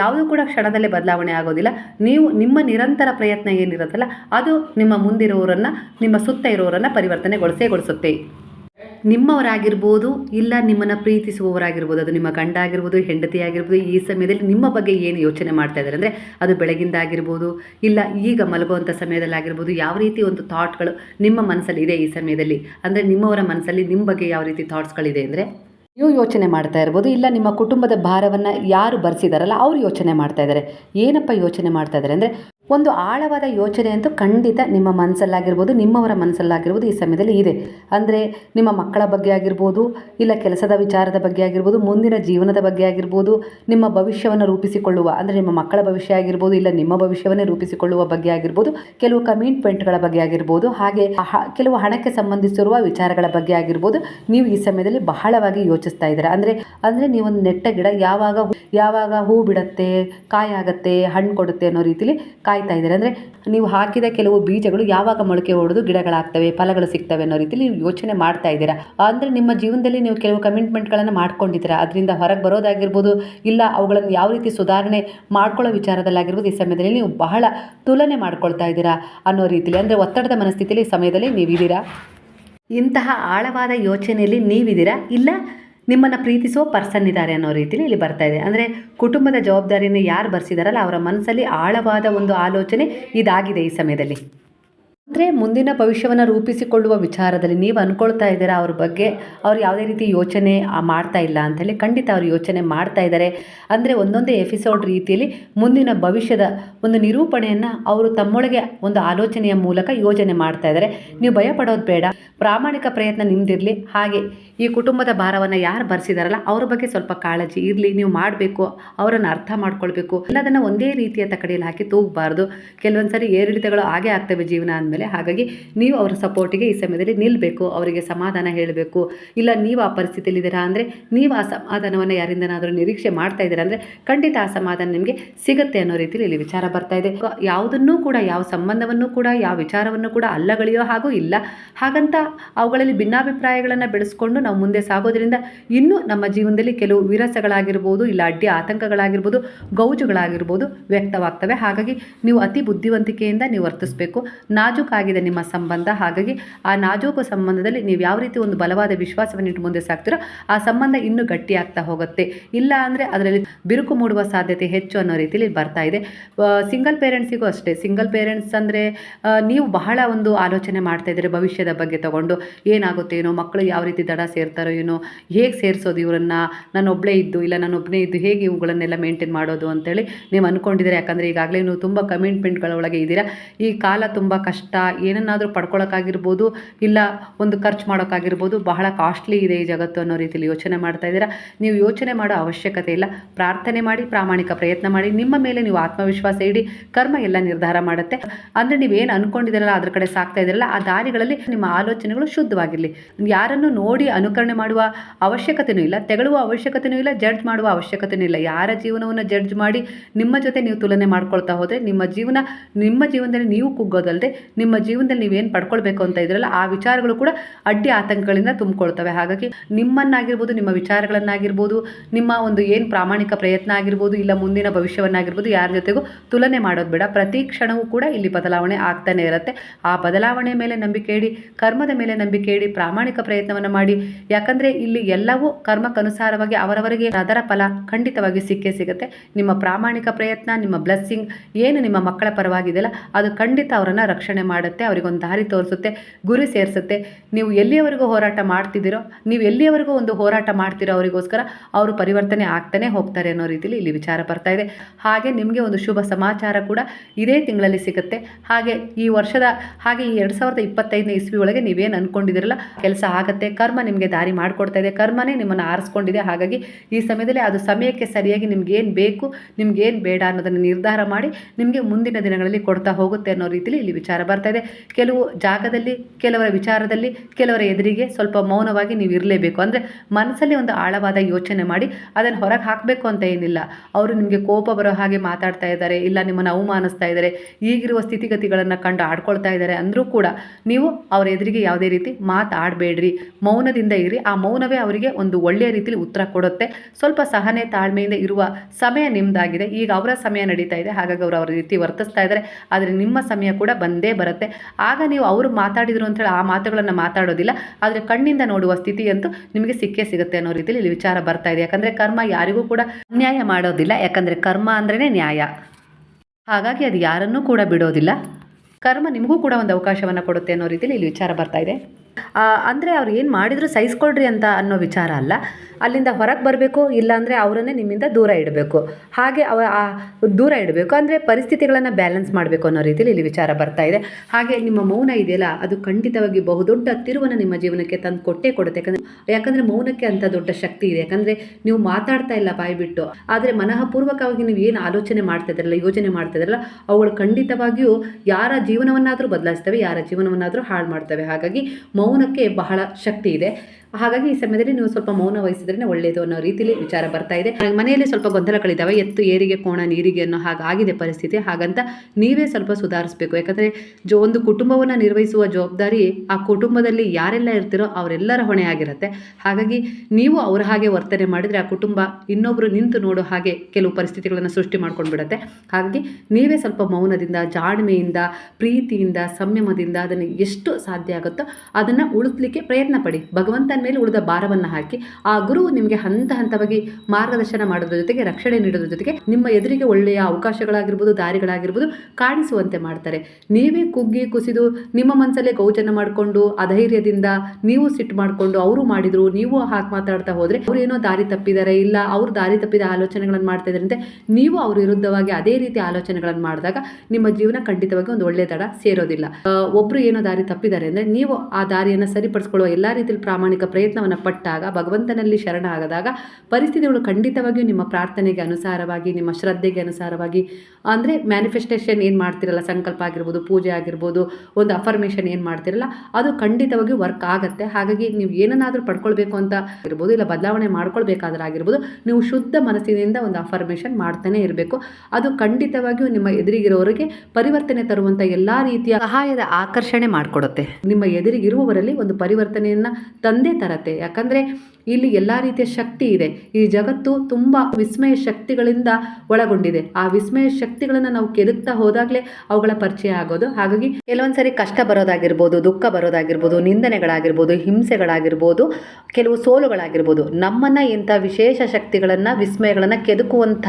S1: ಯಾವುದೂ ಕೂಡ ಕ್ಷಣದಲ್ಲೇ ಬದಲಾವಣೆ ಆಗೋದಿಲ್ಲ. ನೀವು ನಿಮ್ಮ ನಿರಂತರ ಪ್ರಯತ್ನ ಏನಿರುತ್ತಲ್ಲ, ಅದು ನಿಮ್ಮ ಮುಂದಿರೋರನ್ನು, ನಿಮ್ಮ ಸುತ್ತ ಇರೋರನ್ನು ಪರಿವರ್ತನೆಗೊಳಿಸೇ ನಿಮ್ಮವರಾಗಿರ್ಬೋದು ಇಲ್ಲ ನಿಮ್ಮನ್ನು ಪ್ರೀತಿಸುವವರಾಗಿರ್ಬೋದು. ಅದು ನಿಮ್ಮ ಗಂಡ ಆಗಿರ್ಬೋದು, ಹೆಂಡತಿ ಆಗಿರ್ಬೋದು, ಈ ಸಮಯದಲ್ಲಿ ನಿಮ್ಮ ಬಗ್ಗೆ ಏನು ಯೋಚನೆ ಮಾಡ್ತಾ ಇದ್ದಾರೆ? ಅಂದರೆ ಅದು ಬೆಳಗಿಂದ ಆಗಿರ್ಬೋದು, ಇಲ್ಲ ಈಗ ಮಲಗುವಂಥ ಸಮಯದಲ್ಲಿ ಆಗಿರ್ಬೋದು, ಯಾವ ರೀತಿ ಒಂದು ಥಾಟ್ಗಳು ನಿಮ್ಮ ಮನಸ್ಸಲ್ಲಿ ಇದೆ ಈ ಸಮಯದಲ್ಲಿ? ಅಂದರೆ ನಿಮ್ಮವರ ಮನಸ್ಸಲ್ಲಿ ನಿಮ್ಮ ಬಗ್ಗೆ ಯಾವ ರೀತಿ ಥಾಟ್ಸ್ಗಳಿದೆ ಅಂದರೆ? ನೀವು ಯೋಚನೆ ಮಾಡ್ತಾ ಇರ್ಬೋದು, ಇಲ್ಲ ನಿಮ್ಮ ಕುಟುಂಬದ ಭಾರವನ್ನು ಯಾರು ಬರೆಸಿದಾರಲ್ಲ, ಅವ್ರು ಯೋಚನೆ ಮಾಡ್ತಾ ಇದ್ದಾರೆ. ಏನಪ್ಪ ಯೋಚನೆ ಮಾಡ್ತಾ ಇದ್ದಾರೆ ಅಂದರೆ ಒಂದು ಆಳವಾದ ಯೋಚನೆ ಅಂತೂ ಖಂಡಿತ ನಿಮ್ಮ ಮನಸ್ಸಲ್ಲಾಗಿರ್ಬೋದು, ನಿಮ್ಮವರ ಮನಸ್ಸಲ್ಲಾಗಿರ್ಬೋದು ಈ ಸಮಯದಲ್ಲಿ ಇದೆ. ಅಂದರೆ ನಿಮ್ಮ ಮಕ್ಕಳ ಬಗ್ಗೆ ಆಗಿರ್ಬೋದು, ಇಲ್ಲ ಕೆಲಸದ ವಿಚಾರದ ಬಗ್ಗೆ ಆಗಿರ್ಬೋದು, ಮುಂದಿನ ಜೀವನದ ಬಗ್ಗೆ ಆಗಿರ್ಬೋದು, ನಿಮ್ಮ ಭವಿಷ್ಯವನ್ನು ರೂಪಿಸಿಕೊಳ್ಳುವ, ಅಂದರೆ ನಿಮ್ಮ ಮಕ್ಕಳ ಭವಿಷ್ಯ ಆಗಿರ್ಬೋದು, ಇಲ್ಲ ನಿಮ್ಮ ಭವಿಷ್ಯವನ್ನೇ ರೂಪಿಸಿಕೊಳ್ಳುವ ಬಗ್ಗೆ ಆಗಿರ್ಬೋದು, ಕೆಲವು ಕಮಿಟ್ಮೆಂಟ್ಗಳ ಬಗ್ಗೆ ಆಗಿರ್ಬೋದು, ಹಾಗೆ ಕೆಲವು ಹಣಕ್ಕೆ ಸಂಬಂಧಿಸಿರುವ ವಿಚಾರಗಳ ಬಗ್ಗೆ ಆಗಿರ್ಬೋದು, ನೀವು ಈ ಸಮಯದಲ್ಲಿ ಬಹಳವಾಗಿ ಯೋಚಿಸ್ತಾ ಇದ್ದೀರಾ. ಅಂದರೆ ಅಂದರೆ ನೀವೊಂದು ನೆಟ್ಟ ಗಿಡ ಯಾವಾಗ ಯಾವಾಗ ಹೂ ಬಿಡುತ್ತೆ, ಕಾಯಾಗತ್ತೆ, ಹಣ್ಣು ಕೊಡುತ್ತೆ ಅನ್ನೋ ರೀತಿಲಿ ಕಾಯ್ತಾ ಇದ್ದಾರೆ. ಅಂದರೆ ನೀವು ಹಾಕಿದ ಕೆಲವು ಬೀಜಗಳು ಯಾವಾಗ ಮೊಳಕೆ ಹೊಡೆದು ಗಿಡಗಳಾಗ್ತವೆ, ಫಲಗಳು ಸಿಗ್ತವೆ ಅನ್ನೋ ರೀತಿಯಲ್ಲಿ ನೀವು ಯೋಚನೆ ಮಾಡ್ತಾ ಇದ್ದೀರಾ? ಅಂದರೆ ನಿಮ್ಮ ಜೀವನದಲ್ಲಿ ನೀವು ಕೆಲವು ಕಮಿಟ್ಮೆಂಟ್ಗಳನ್ನು ಮಾಡ್ಕೊಂಡಿದ್ದೀರಾ? ಅದರಿಂದ ಹೊರಗೆ ಬರೋದಾಗಿರ್ಬೋದು, ಇಲ್ಲ ಅವುಗಳನ್ನು ಯಾವ ರೀತಿ ಸುಧಾರಣೆ ಮಾಡ್ಕೊಳ್ಳೋ ವಿಚಾರದಲ್ಲಾಗಿರ್ಬೋದು, ಈ ಸಮಯದಲ್ಲಿ ನೀವು ಬಹಳ ತುಲನೆ ಮಾಡ್ಕೊಳ್ತಾ ಇದ್ದೀರಾ ಅನ್ನೋ ರೀತಿಯಲ್ಲಿ ಅಂದರೆ ಒತ್ತಡದ ಮನಸ್ಥಿತಿಯಲ್ಲಿ ಸಮಯದಲ್ಲಿ ನೀವಿದ್ದೀರಾ? ಇಂತಹ ಆಳವಾದ ಯೋಚನೆಯಲ್ಲಿ ನೀವಿದ್ದೀರಾ? ಇಲ್ಲ ನಿಮ್ಮನ್ನು ಪ್ರೀತಿಸುವ ಪರ್ಸನ್ ಇದ್ದಾರೆ ಅನ್ನೋ ರೀತಿಯಲ್ಲಿ ಇಲ್ಲಿ ಬರ್ತಾ ಇದೆ. ಅಂದರೆ ಕುಟುಂಬದ ಜವಾಬ್ದಾರಿಯನ್ನು ಯಾರು ಬರ್ಸಿದಾರಲ್ಲ ಅವರ ಮನಸ್ಸಲ್ಲಿ ಆಳವಾದ ಒಂದು ಆಲೋಚನೆ ಇದಾಗಿದೆ ಈ ಸಮಯದಲ್ಲಿ. ಅಂದರೆ ಮುಂದಿನ ಭವಿಷ್ಯವನ್ನು ರೂಪಿಸಿಕೊಳ್ಳುವ ವಿಚಾರದಲ್ಲಿ ನೀವು ಅಂದ್ಕೊಳ್ತಾ ಇದ್ದೀರಾ ಅವ್ರ ಬಗ್ಗೆ? ಅವ್ರು ಯಾವುದೇ ರೀತಿ ಯೋಚನೆ ಮಾಡ್ತಾ ಇಲ್ಲ ಅಂಥೇಳಿ ಖಂಡಿತ ಅವ್ರು ಯೋಚನೆ ಮಾಡ್ತಾ ಇದ್ದಾರೆ. ಅಂದರೆ ಒಂದೊಂದೇ ಎಪಿಸೋಡ್ ರೀತಿಯಲ್ಲಿ ಮುಂದಿನ ಭವಿಷ್ಯದ ಒಂದು ನಿರೂಪಣೆಯನ್ನು ಅವರು ತಮ್ಮೊಳಗೆ ಒಂದು ಆಲೋಚನೆಯ ಮೂಲಕ ಯೋಜನೆ ಮಾಡ್ತಾ ಇದ್ದಾರೆ. ನೀವು ಭಯಪಡೋದು ಬೇಡ. ಪ್ರಾಮಾಣಿಕ ಪ್ರಯತ್ನ ನಿಮ್ದಿರಲಿ. ಹಾಗೆ ಈ ಕುಟುಂಬದ ಭಾರವನ್ನು ಯಾರು ಭರಿಸಿದಾರಲ್ಲ ಅವ್ರ ಬಗ್ಗೆ ಸ್ವಲ್ಪ ಕಾಳಜಿ ಇರಲಿ, ನೀವು ಮಾಡಬೇಕು, ಅವರನ್ನು ಅರ್ಥ ಮಾಡ್ಕೊಳ್ಬೇಕು. ಎಲ್ಲದನ್ನು ಒಂದೇ ರೀತಿಯ ತಕಡಿಯಲ್ಲಿ ಹಾಕಿ ತೂಗಬಾರ್ದು. ಕೆಲವೊಂದು ಸರಿ ಏರಿಳಿತಗಳು ಹಾಗೆ ಆಗ್ತವೆ ಜೀವನ ಅಂದಮೇಲೆ. ಹಾಗಾಗಿ ನೀವು ಅವರ ಸಪೋರ್ಟಿಗೆ ಈ ಸಮಯದಲ್ಲಿ ನಿಲ್ಲಬೇಕು ಅವರಿಗೆ ಸಮಾಧಾನ ಹೇಳಬೇಕು. ಇಲ್ಲ, ನೀವು ಆ ಪರಿಸ್ಥಿತಿಯಲ್ಲಿದ್ದೀರಾ ಅಂದರೆ, ನೀವು ಆ ಸಮಾಧಾನವನ್ನು ಯಾರಿಂದನಾದರೂ ನಿರೀಕ್ಷೆ ಮಾಡ್ತಾ ಇದ್ದೀರಾ ಅಂದರೆ, ಖಂಡಿತ ಆ ಸಮಾಧಾನ ನಿಮಗೆ ಸಿಗುತ್ತೆ ಅನ್ನೋ ರೀತಿಯಲ್ಲಿ ಇಲ್ಲಿ ವಿಚಾರ ಬರ್ತಾ ಇದೆ. ಯಾವುದನ್ನೂ ಕೂಡ, ಯಾವ ಸಂಬಂಧವನ್ನು ಕೂಡ, ಯಾವ ವಿಚಾರವನ್ನು ಕೂಡ ಅಲ್ಲಗಳೆಯೋ ಹಾಗೂ ಇಲ್ಲ. ಹಾಗಂತ ಅವುಗಳಲ್ಲಿ ಭಿನ್ನಾಭಿಪ್ರಾಯಗಳನ್ನು ಬೆಳೆಸ್ಕೊಂಡು ನಾವು ಮುಂದೆ ಸಾಗೋದ್ರಿಂದ ಇನ್ನೂ ನಮ್ಮ ಜೀವನದಲ್ಲಿ ಕೆಲವು ವಿರಸಗಳಾಗಿರ್ಬೋದು, ಇಲ್ಲ ಅಡ್ಡಿ ಆತಂಕಗಳಾಗಿರ್ಬೋದು, ಗೌಜುಗಳಾಗಿರ್ಬೋದು ವ್ಯಕ್ತವಾಗ್ತವೆ. ಹಾಗಾಗಿ ನೀವು ಅತಿ ಬುದ್ಧಿವಂತಿಕೆಯಿಂದ ನೀವು ವರ್ತಿಸಬೇಕು. ನಾಜೂಕು ನಾಜೂಕಾಗಿದೆ ನಿಮ್ಮ ಸಂಬಂಧ. ಹಾಗಾಗಿ ಆ ನಾಜೂಕು ಸಂಬಂಧದಲ್ಲಿ ನೀವು ಯಾವ ರೀತಿ ಒಂದು ಬಲವಾದ ವಿಶ್ವಾಸವನ್ನು ಇಟ್ಟು ಮುಂದೆ ಸಾಕ್ತಿರೋ ಆ ಸಂಬಂಧ ಇನ್ನೂ ಗಟ್ಟಿಯಾಗ್ತಾ ಹೋಗುತ್ತೆ. ಇಲ್ಲ ಅಂದರೆ ಅದರಲ್ಲಿ ಬಿರುಕು ಮೂಡುವ ಸಾಧ್ಯತೆ ಹೆಚ್ಚು ಅನ್ನೋ ರೀತಿಯಲ್ಲಿ ಬರ್ತಾ ಇದೆ. ಸಿಂಗಲ್ ಪೇರೆಂಟ್ಸಿಗೂ ಅಷ್ಟೇ. ಸಿಂಗಲ್ ಪೇರೆಂಟ್ಸ್ ಅಂದರೆ ನೀವು ಬಹಳ ಒಂದು ಆಲೋಚನೆ ಮಾಡ್ತಾ ಇದ್ದರೆ ಭವಿಷ್ಯದ ಬಗ್ಗೆ ತಗೊಂಡು. ಏನಾಗುತ್ತೆ ಏನೋ ಮಕ್ಕಳು ಯಾವ ರೀತಿ ದಡ ಸೇರ್ತಾರೋ ಏನೋ, ಹೇಗೆ ಸೇರಿಸೋದು ಇವರನ್ನು? ನಾನು ಒಬ್ಬಳೇ ಇದ್ದು ಇಲ್ಲ ನಾನು ಒಬ್ಬನೇ ಇದ್ದು ಹೇಗೆ ಇವುಗಳನ್ನೆಲ್ಲ ಮೇಂಟೈನ್ ಮಾಡೋದು ಅಂತೇಳಿ ನೀವು ಅಂದ್ಕೊಂಡಿದ್ದೀರಾ ಯಾಕಂದರೆ ಈಗಾಗಲೇ ನೀವು ತುಂಬ ಕಮಿಟ್ಮೆಂಟ್ಗಳ ಒಳಗೆ ಇದ್ದೀರಾ. ಈ ಕಾಲ ತುಂಬ ಕಷ್ಟ. ಏನನ್ನಾದರೂ ಪಡ್ಕೊಳ್ಳೋಕ್ಕಾಗಿರ್ಬೋದು ಇಲ್ಲ ಒಂದು ಖರ್ಚು ಮಾಡೋಕ್ಕಾಗಿರ್ಬೋದು ಬಹಳ ಕಾಸ್ಟ್ಲಿ ಇದೆ ಈ ಜಗತ್ತು ಅನ್ನೋ ರೀತಿಯಲ್ಲಿ ಯೋಚನೆ ಮಾಡ್ತಾ ಇದ್ದೀರಾ. ನೀವು ಯೋಚನೆ ಮಾಡೋ ಅವಶ್ಯಕತೆ ಇಲ್ಲ. ಪ್ರಾರ್ಥನೆ ಮಾಡಿ, ಪ್ರಾಮಾಣಿಕ ಪ್ರಯತ್ನ ಮಾಡಿ, ನಿಮ್ಮ ಮೇಲೆ ನೀವು ಆತ್ಮವಿಶ್ವಾಸ ಇಡಿ, ಕರ್ಮ ಎಲ್ಲ ನಿರ್ಧಾರ ಮಾಡುತ್ತೆ. ಅಂದರೆ ನೀವೇನು ಅಂದ್ಕೊಂಡಿದ್ದೀರಲ್ಲ ಅದ್ರ ಕಡೆ ಸಾಕ್ತಾ ಇದ್ದೀರಲ್ಲ, ಆ ದಾರಿಗಳಲ್ಲಿ ನಿಮ್ಮ ಆಲೋಚನೆಗಳು ಶುದ್ಧವಾಗಿರಲಿ. ಯಾರನ್ನು ನೋಡಿ ಅನುಕರಣೆ ಮಾಡುವ ಅವಶ್ಯಕತೆಯೂ ಇಲ್ಲ, ತೆಗಳುವ ಅವಶ್ಯಕತೆಯೂ ಇಲ್ಲ ಜಡ್ಜ್ ಮಾಡುವ ಅವಶ್ಯಕತೆಯೂ ಇಲ್ಲ. ಯಾರ ಜೀವನವನ್ನು ಜಡ್ಜ್ ಮಾಡಿ ನಿಮ್ಮ ಜೊತೆ ನೀವು ತುಲನೆ ಮಾಡ್ಕೊಳ್ತಾ ಹೋದರೆ, ನಿಮ್ಮ ಜೀವನ, ನಿಮ್ಮ ಜೀವನದಲ್ಲಿ ನೀವು ಕುಗ್ಗೋದಲ್ಲದೆ ನಿಮ್ಮ ಜೀವನದಲ್ಲಿ ನೀವೇನು ಪಡ್ಕೊಳ್ಬೇಕು ಅಂತ ಇದ್ರಲ್ಲ, ಆ ವಿಚಾರಗಳು ಕೂಡ ಅಡ್ಡಿ ಆತಂಕಗಳಿಂದ ತುಂಬಿಕೊಳ್ತವೆ. ಹಾಗಾಗಿ ನಿಮ್ಮನ್ನಾಗಿರ್ಬೋದು, ನಿಮ್ಮ ವಿಚಾರಗಳನ್ನಾಗಿರ್ಬೋದು, ನಿಮ್ಮ ಒಂದು ಏನು ಪ್ರಾಮಾಣಿಕ ಪ್ರಯತ್ನ ಆಗಿರ್ಬೋದು, ಇಲ್ಲ ಮುಂದಿನ ಭವಿಷ್ಯವನ್ನಾಗಿರ್ಬೋದು, ಯಾರ ಜೊತೆಗೂ ತುಲನೆ ಮಾಡೋದು ಬೇಡ. ಪ್ರತಿ ಕ್ಷಣವೂ ಕೂಡ ಇಲ್ಲಿ ಬದಲಾವಣೆ ಆಗ್ತಾನೆ ಇರುತ್ತೆ. ಆ ಬದಲಾವಣೆ ಮೇಲೆ ನಂಬಿಕೆ ಇಡಿ, ಕರ್ಮದ ಮೇಲೆ ನಂಬಿಕೆ ಇಡಿ, ಪ್ರಾಮಾಣಿಕ ಪ್ರಯತ್ನವನ್ನು ಮಾಡಿ ಯಾಕಂದರೆ ಇಲ್ಲಿ ಎಲ್ಲವೂ ಕರ್ಮಕ್ಕನುಸಾರವಾಗಿ ಅವರವರಿಗೆ ಅದರ ಫಲ ಖಂಡಿತವಾಗಿ ಸಿಕ್ಕೇ ಸಿಗುತ್ತೆ. ನಿಮ್ಮ ಪ್ರಾಮಾಣಿಕ ಪ್ರಯತ್ನ, ನಿಮ್ಮ ಬ್ಲೆಸ್ಸಿಂಗ್ ಏನು ನಿಮ್ಮ ಮಕ್ಕಳ ಪರವಾಗಿದೆಯಲ್ಲ, ಅದು ಖಂಡಿತ ಅವರನ್ನು ರಕ್ಷಣೆ ಮಾಡುತ್ತೆ, ಅವರಿಗೊಂದು ದಾರಿ ತೋರಿಸುತ್ತೆ, ಗುರಿ ಸೇರಿಸುತ್ತೆ. ನೀವು ಎಲ್ಲಿಯವರೆಗೂ ಹೋರಾಟ ಮಾಡ್ತಿದ್ದೀರೋ, ನೀವು ಎಲ್ಲಿಯವರೆಗೂ ಒಂದು ಹೋರಾಟ ಮಾಡ್ತಿರೋ ಅವರಿಗೋಸ್ಕರ ಅವರು ಪರಿವರ್ತನೆ ಆಗ್ತಾನೆ ಹೋಗ್ತಾರೆ ಅನ್ನೋ ರೀತಿಯಲ್ಲಿ ಇಲ್ಲಿ ವಿಚಾರ ಬರ್ತಾ ಇದೆ. ಹಾಗೆ ನಿಮಗೆ ಒಂದು ಶುಭ ಸಮಾಚಾರ ಕೂಡ ಇದೇ ತಿಂಗಳಲ್ಲಿ ಸಿಗುತ್ತೆ. ಹಾಗೆ ಈ ವರ್ಷದ, ಹಾಗೆ ಈ ಎರಡು ಸಾವಿರದ ಇಪ್ಪತ್ತೈದನೇ ಇಸ್ವಿ ಒಳಗೆ ನೀವೇನು ಅಂದ್ಕೊಂಡಿದ್ದೀರಲ್ಲ ಕೆಲಸ ಆಗುತ್ತೆ, ಕರ್ಮ ನಿಮಗೆ ದಾರಿ ಮಾಡಿಕೊಡ್ತಾ ಇದೆ, ಕರ್ಮನೇ ನಿಮ್ಮನ್ನು ಆರಿಸ್ಕೊಂಡಿದೆ. ಹಾಗಾಗಿ ಈ ಸಮಯದಲ್ಲಿ ಅದು ಸಮಯಕ್ಕೆ ಸರಿಯಾಗಿ ನಿಮ್ಗೆ ಏನು ಬೇಕು, ನಿಮ್ಗೆ ಏನು ಬೇಡ ಅನ್ನೋದನ್ನು ನಿರ್ಧಾರ ಮಾಡಿ ನಿಮಗೆ ಮುಂದಿನ ದಿನಗಳಲ್ಲಿ ಕೊಡ್ತಾ ಹೋಗುತ್ತೆ ಅನ್ನೋ ರೀತಿಯಲ್ಲಿ ಇಲ್ಲಿ ವಿಚಾರ ಬರ್ತಾ ಇದೆ. ಕೆಲವು ಜಾಗದಲ್ಲಿ, ಕೆಲವರ ವಿಚಾರದಲ್ಲಿ, ಕೆಲವರ ಎದುರಿಗೆ ಸ್ವಲ್ಪ ಮೌನವಾಗಿ ನೀವು ಇರಲೇಬೇಕು. ಅಂದರೆ ಮನಸ್ಸಲ್ಲಿ ಒಂದು ಆಳವಾದ ಯೋಚನೆ ಮಾಡಿ ಅದನ್ನು ಹೊರಗೆ ಹಾಕಬೇಕು ಅಂತ ಏನಿಲ್ಲ. ಅವರು ನಿಮಗೆ ಕೋಪ ಬರೋ ಹಾಗೆ ಮಾತಾಡ್ತಾ ಇದ್ದಾರೆ, ಇಲ್ಲ ನಿಮ್ಮನ್ನು ಅವಮಾನಿಸ್ತಾ ಇದ್ದಾರೆ, ಈಗಿರುವ ಸ್ಥಿತಿಗತಿಗಳನ್ನು ಕಂಡು ಆಡ್ಕೊಳ್ತಾ ಇದ್ದಾರೆ ಅಂದರೂ ಕೂಡ ನೀವು ಅವರ ಎದುರಿಗೆ ಯಾವುದೇ ರೀತಿ ಮಾತಾಡಬೇಡ್ರಿ. ಮೌನದಿಂದ ಇರಿ. ಆ ಮೌನವೇ ಅವರಿಗೆ ಒಂದು ಒಳ್ಳೆಯ ರೀತಿಯಲ್ಲಿ ಉತ್ತರ ಕೊಡುತ್ತೆ. ಸ್ವಲ್ಪ ಸಹನೆ ತಾಳ್ಮೆಯಿಂದ ಇರುವ ಸಮಯ ನಿಮ್ಮದಾಗಿದೆ ಈಗ ಅವರ ಸಮಯ ನಡೀತಾ ಇದೆ. ಹಾಗಾಗಿ ಅವರು ಅವರ ರೀತಿ ವರ್ತಿಸ್ತಾ ಇದ್ದಾರೆ. ಆದರೆ ನಿಮ್ಮ ಸಮಯ ಕೂಡ ಬಂದೇ ಬರುತ್ತೆ. ಆಗ ನೀವು ಅವರು ಮಾತಾಡಿದ್ರು ಅಂತೇಳಿ ಆ ಮಾತುಗಳನ್ನು ಮಾತಾಡೋದಿಲ್ಲ. ಆದರೆ ಕಣ್ಣಿಂದ ನೋಡುವ ಸ್ಥಿತಿಯಂತೂ ನಿಮಗೆ ಸಿಕ್ಕೇ ಸಿಗುತ್ತೆ ಅನ್ನೋ ರೀತಿಯಲ್ಲಿ ಇಲ್ಲಿ ವಿಚಾರ ಬರ್ತಾ ಇದೆ. ಯಾಕಂದರೆ ಕರ್ಮ ಯಾರಿಗೂ ಕೂಡ ಅನ್ಯಾಯ ಮಾಡೋದಿಲ್ಲ. ಯಾಕಂದರೆ ಕರ್ಮ ಅಂದ್ರೇ ನ್ಯಾಯ. ಹಾಗಾಗಿ ಅದು ಯಾರನ್ನೂ ಕೂಡ ಬಿಡೋದಿಲ್ಲ. ಕರ್ಮ ನಿಮಗೂ ಕೂಡ ಒಂದು ಅವಕಾಶವನ್ನು ಕೊಡುತ್ತೆ ಅನ್ನೋ ರೀತಿಯಲ್ಲಿ ಇಲ್ಲಿ ವಿಚಾರ ಬರ್ತಾ ಇದೆ. ಅಂದರೆ ಅವ್ರು ಏನು ಮಾಡಿದರೂ ಸಹಿಸ್ಕೊಳ್ರಿ ಅಂತ ಅನ್ನೋ ವಿಚಾರ ಅಲ್ಲ. ಅಲ್ಲಿಂದ ಹೊರಗೆ ಬರಬೇಕು, ಇಲ್ಲಾಂದರೆ ಅವರನ್ನೇ ನಿಮ್ಮಿಂದ ದೂರ ಇಡಬೇಕು. ಹಾಗೆ ಅವ ದೂರ ಇಡಬೇಕು, ಅಂದರೆ ಪರಿಸ್ಥಿತಿಗಳನ್ನು ಬ್ಯಾಲೆನ್ಸ್ ಮಾಡಬೇಕು ಅನ್ನೋ ರೀತಿಯಲ್ಲಿ ಇಲ್ಲಿ ವಿಚಾರ ಬರ್ತಾ ಇದೆ. ಹಾಗೆ ನಿಮ್ಮ ಮೌನ ಇದೆಯಲ್ಲ, ಅದು ಖಂಡಿತವಾಗಿ ಬಹುದೊಡ್ಡ ತಿರುವನ್ನು ನಿಮ್ಮ ಜೀವನಕ್ಕೆ ತಂದು ಕೊಟ್ಟೇ ಕೊಡುತ್ತೆ. ಯಾಕಂದರೆ ಯಾಕಂದರೆ ಮೌನಕ್ಕೆ ಅಂತ ದೊಡ್ಡ ಶಕ್ತಿ ಇದೆ. ಯಾಕಂದರೆ ನೀವು ಮಾತಾಡ್ತಾ ಇಲ್ಲ ಬಾಯಿ ಬಿಟ್ಟು, ಆದರೆ ಮನಃಪೂರ್ವಕವಾಗಿ ನೀವು ಏನು ಆಲೋಚನೆ ಮಾಡ್ತಾ ಇದ್ರಲ್ಲ, ಯೋಚನೆ ಮಾಡ್ತಾ ಇದ್ರಲ್ಲ ಅವುಗಳು ಖಂಡಿತವಾಗಿಯೂ ಯಾರ ಜೀವನವನ್ನಾದರೂ ಬದಲಾಯಿಸ್ತವೆ ಯಾರ ಜೀವನವನ್ನಾದರೂ ಹಾಳು ಮಾಡ್ತವೆ. ಹಾಗಾಗಿ ಮೌನಕ್ಕೆ ಬಹಳ ಶಕ್ತಿ ಇದೆ. ಹಾಗಾಗಿ ಈ ಸಮಯದಲ್ಲಿ ನೀವು ಸ್ವಲ್ಪ ಮೌನ ವಹಿಸಿದ್ರೆ ಒಳ್ಳೆಯದು ಅನ್ನೋ ರೀತಿಯಲ್ಲಿ ವಿಚಾರ ಬರ್ತಾ ಇದೆ. ಮನೆಯಲ್ಲಿ ಸ್ವಲ್ಪ ಗೊಂದಲಗಳಿದ್ದಾವೆ ಎತ್ತು, ಏರಿಗೆ, ಕೋಣ, ನೀರಿಗೆ ಅನ್ನೋ ಹಾಗಾಗಿದೆ ಪರಿಸ್ಥಿತಿ. ಹಾಗಂತ ನೀವೇ ಸ್ವಲ್ಪ ಸುಧಾರಿಸಬೇಕು. ಯಾಕಂದರೆ ಜೋ ಒಂದು ಕುಟುಂಬವನ್ನು ನಿರ್ವಹಿಸುವ ಜವಾಬ್ದಾರಿ ಆ ಕುಟುಂಬದಲ್ಲಿ ಯಾರೆಲ್ಲ ಇರ್ತಿರೋ ಅವರೆಲ್ಲರ ಹೊಣೆ ಆಗಿರುತ್ತೆ. ಹಾಗಾಗಿ ನೀವು ಅವ್ರ ಹಾಗೆ ವರ್ತನೆ ಮಾಡಿದರೆ ಆ ಕುಟುಂಬ ಇನ್ನೊಬ್ಬರು ನಿಂತು ನೋಡೋ ಹಾಗೆ ಕೆಲವು ಪರಿಸ್ಥಿತಿಗಳನ್ನು ಸೃಷ್ಟಿ ಮಾಡ್ಕೊಂಡು ಬಿಡುತ್ತೆ ಹಾಗಾಗಿ ನೀವೇ ಸ್ವಲ್ಪ ಮೌನದಿಂದ, ಜಾಣ್ಮೆಯಿಂದ, ಪ್ರೀತಿಯಿಂದ, ಸಂಯಮದಿಂದ ಅದನ್ನು ಎಷ್ಟು ಸಾಧ್ಯ ಆಗುತ್ತೋ ಅದನ್ನು ಉಳಿಸ್ಲಿಕ್ಕೆ ಪ್ರಯತ್ನ ಪಡಿ. ಭಗವಂತನ ಮೇಲೆ ಉಳಿದ ಭಾರವನ್ನು ಹಾಕಿ ಆ ಗುರು ನಿಮಗೆ ಹಂತ ಹಂತವಾಗಿ ಮಾರ್ಗದರ್ಶನ ಮಾಡೋದ್ರ ಜೊತೆಗೆ ರಕ್ಷಣೆ ನೀಡೋದ್ರ ಜೊತೆಗೆ ನಿಮ್ಮ ಎದುರಿಗೆ ಒಳ್ಳೆಯ ಅವಕಾಶಗಳಾಗಿರ್ಬೋದು, ದಾರಿಗಳಾಗಿರ್ಬೋದು ಕಾಣಿಸುವಂತೆ ಮಾಡ್ತಾರೆ. ನೀವೇ ಕುಗ್ಗಿ ಕುಸಿದು ನಿಮ್ಮ ಮನಸ್ಸಲ್ಲೇ ಗೌಚನ ಮಾಡಿಕೊಂಡು ಅಧೈರ್ಯದಿಂದ ನೀವು ಸಿಟ್ಟು ಮಾಡಿಕೊಂಡು ಅವರು ಮಾಡಿದ್ರು, ನೀವು ಹಾಕಿ ಮಾತಾಡ್ತಾ ಹೋದರೆ ಅವ್ರು ಏನೋ ದಾರಿ ತಪ್ಪಿದ್ದಾರೆ ಇಲ್ಲ ಅವರು ದಾರಿ ತಪ್ಪಿದ ಆಲೋಚನೆಗಳನ್ನು ಮಾಡ್ತಾ ಇದ್ರಂತೆ ನೀವು ಅವ್ರ ವಿರುದ್ಧವಾಗಿ ಅದೇ ರೀತಿ ಆಲೋಚನೆಗಳನ್ನು ಮಾಡಿದಾಗ ನಿಮ್ಮ ಜೀವನ ಖಂಡಿತವಾಗಿ ಒಂದು ಒಳ್ಳೆಯ ದಡ ಸೇರೋದಿಲ್ಲ. ಒಬ್ರು ಏನೋ ದಾರಿ ತಪ್ಪಿದ್ದಾರೆ ಅಂದರೆ ನೀವು ಆ ದಾರಿಯನ್ನು ಸರಿಪಡಿಸ್ಕೊಳ್ಳುವ ಎಲ್ಲ ರೀತಿಯಲ್ಲಿ ಪ್ರಾಮಾಣಿಕ ಪ್ರಯತ್ನವನ್ನು ಪಟ್ಟಾಗ, ಭಗವಂತನಲ್ಲಿ ಶರಣ ಆಗದಾಗ ಪರಿಸ್ಥಿತಿಗಳು ಖಂಡಿತವಾಗಿಯೂ ನಿಮ್ಮ ಪ್ರಾರ್ಥನೆಗೆ ಅನುಸಾರವಾಗಿ, ನಿಮ್ಮ ಶ್ರದ್ಧೆಗೆ ಅನುಸಾರವಾಗಿ, ಅಂದರೆ ಮ್ಯಾನಿಫೆಸ್ಟೇಷನ್ ಏನು ಮಾಡ್ತಿರಲ್ಲ, ಸಂಕಲ್ಪ ಆಗಿರ್ಬೋದು, ಪೂಜೆ ಆಗಿರ್ಬೋದು, ಒಂದು ಅಫರ್ಮೇಷನ್ ಏನು ಮಾಡ್ತಿರಲ್ಲ, ಅದು ಖಂಡಿತವಾಗಿಯೂ ವರ್ಕ್ ಆಗುತ್ತೆ. ಹಾಗಾಗಿ ನೀವು ಏನನ್ನಾದರೂ ಪಡ್ಕೊಳ್ಬೇಕು ಅಂತ ಇರ್ಬೋದು ಇಲ್ಲ ಬದಲಾವಣೆ ಮಾಡ್ಕೊಳ್ಬೇಕಾದ್ರೆ ಆಗಿರ್ಬೋದು, ನೀವು ಶುದ್ಧ ಮನಸ್ಸಿನಿಂದ ಒಂದು ಅಫರ್ಮೇಷನ್ ಮಾಡ್ತಾನೆ ಇರಬೇಕು. ಅದು ಖಂಡಿತವಾಗಿಯೂ ನಿಮ್ಮ ಎದುರಿಗಿರೋರಿಗೆ ಪರಿವರ್ತನೆ ತರುವಂಥ ಎಲ್ಲ ರೀತಿಯ ಸಹಾಯದ ಆಕರ್ಷಣೆ ಮಾಡಿಕೊಡುತ್ತೆ. ನಿಮ್ಮ ಎದುರಿಗಿರುವವರಲ್ಲಿ ಒಂದು ಪರಿವರ್ತನೆಯನ್ನು ತಂದೇ ತರತ್ತೆ. ಯಾಕಂದರೆ ಇಲ್ಲಿ ಎಲ್ಲ ರೀತಿಯ ಶಕ್ತಿ ಇದೆ. ಈ ಜಗತ್ತು ತುಂಬ ವಿಸ್ಮಯ ಶಕ್ತಿಗಳಿಂದ ಒಳಗೊಂಡಿದೆ. ಆ ವಿಸ್ಮಯ ಶಕ್ತಿಗಳನ್ನು ನಾವು ಕೆದಕ್ತಾ ಹೋದಾಗಲೇ ಅವುಗಳ ಪರಿಚಯ ಆಗೋದು. ಹಾಗಾಗಿ ಕೆಲವೊಂದ್ಸರಿ ಕಷ್ಟ ಬರೋದಾಗಿರ್ಬೋದು, ದುಃಖ ಬರೋದಾಗಿರ್ಬೋದು, ನಿಂದನೆಗಳಾಗಿರ್ಬೋದು, ಹಿಂಸೆಗಳಾಗಿರ್ಬೋದು, ಕೆಲವು ಸೋಲುಗಳಾಗಿರ್ಬೋದು, ನಮ್ಮನ್ನು ಇಂಥ ವಿಶೇಷ ಶಕ್ತಿಗಳನ್ನು, ವಿಸ್ಮಯಗಳನ್ನು ಕೆದಕುವಂಥ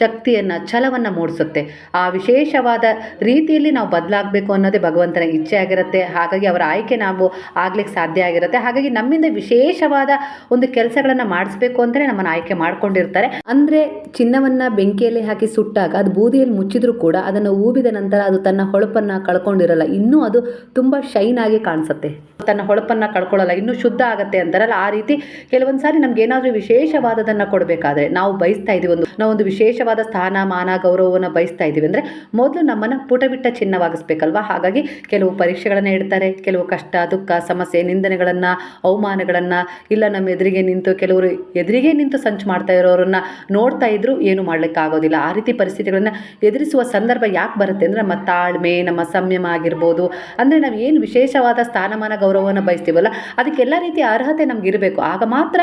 S1: ಶಕ್ತಿಯನ್ನು, ಛಲವನ್ನು ಮೂಡಿಸುತ್ತೆ. ಆ ವಿಶೇಷವಾದ ರೀತಿಯಲ್ಲಿ ನಾವು ಬದಲಾಗಬೇಕು ಅನ್ನೋದೇ ಭಗವಂತನ ಇಚ್ಛೆ ಆಗಿರುತ್ತೆ ಹಾಗಾಗಿ ಅವರ ಆಯ್ಕೆ ನಾವು ಆಗ್ಲಿಕ್ಕೆ ಸಾಧ್ಯ ಆಗಿರುತ್ತೆ. ಹಾಗಾಗಿ ನಮ್ಮಿಂದ ವಿಶೇಷವಾದ ಒಂದು ಕೆಲಸಗಳನ್ನು ಮಾಡಿಸ್ಬೇಕು ಅಂತಲೇ ನಮ್ಮನ್ನು ಆಯ್ಕೆ ಮಾಡ್ಕೊಂಡಿರ್ತಾರೆ. ಅಂದರೆ ಚಿನ್ನವನ್ನು ಬೆಂಕಿಯಲ್ಲಿ ಹಾಕಿ ಸುಟ್ಟಾಗ ಅದು ಬೂದಿಯಲ್ಲಿ ಮುಚ್ಚಿದ್ರೂ ಕೂಡ ಅದನ್ನು ಊಬಿದ ನಂತರ ಅದು ತನ್ನ ಹೊಳಪನ್ನು ಕಳ್ಕೊಂಡಿರಲ್ಲ, ಇನ್ನೂ ಅದು ತುಂಬ ಶೈನ್ ಆಗಿ ಕಾಣಿಸುತ್ತೆ. ತನ್ನ ಹೊಳಪನ್ನು ಕಳ್ಕೊಳ್ಳಲ್ಲ, ಇನ್ನೂ ಶುದ್ಧ ಆಗುತ್ತೆ ಅಂತಾರಲ್ಲ, ಆ ರೀತಿ ಕೆಲವೊಂದು ಸಾರಿ ನಮ್ಗೆ ಏನಾದರೂ ವಿಶೇಷವಾದದನ್ನ ಕೊಡಬೇಕಾದ್ರೆ ನಾವು ಬಯಸ್ತಾ ಇದೀವಿ ಒಂದು, ನಾವು ಒಂದು ವಿಶೇಷವಾದ ಸ್ಥಾನ, ಮಾನ, ಗೌರವವನ್ನು ಬಯಸ್ತಾ ಇದೀವಿ ಅಂದರೆ ಮೊದಲು ನಮ್ಮನ್ನು ಪುಟಬಿಟ್ಟ ಚಿನ್ನವಾಗಿಸ್ಬೇಕಲ್ವಾ? ಹಾಗಾಗಿ ಕೆಲವು ಪರೀಕ್ಷೆಗಳನ್ನು ಇಡ್ತಾರೆ, ಕೆಲವು ಕಷ್ಟ, ದುಃಖ, ಸಮಸ್ಯೆ, ನಿಂದನೆಗಳನ್ನು, ಅವಮಾನಗಳನ್ನು, ಇಲ್ಲ ನಮ್ಮ ಎದುರಿಗೆ ನಿಂತು ಕೆಲವರು ಎದುರಿಗೆ ನಿಂತು ಸಂಚು ಮಾಡ್ತಾ ಇರೋರನ್ನ ನೋಡ್ತಾ ಇದ್ರು ಏನು ಮಾಡ್ಲಿಕ್ಕೆ ಆಗೋದಿಲ್ಲ ಆ ರೀತಿ ಪರಿಸ್ಥಿತಿಗಳನ್ನು ಎದುರಿಸುವ ಸಂದರ್ಭ ಯಾಕೆ ಬರುತ್ತೆ ಅಂದರೆ ನಮ್ಮ ತಾಳ್ಮೆ, ನಮ್ಮ ಸಂಯಮ ಆಗಿರ್ಬೋದು. ಅಂದರೆ ನಾವು ಏನು ವಿಶೇಷವಾದ ಸ್ಥಾನಮಾನ, ಗೌರವವನ್ನು ಬಯಸ್ತೀವಲ್ಲ, ಅದಕ್ಕೆಲ್ಲ ರೀತಿಯ ಅರ್ಹತೆ ನಮ್ಗೆ ಇರಬೇಕು. ಆಗ ಮಾತ್ರ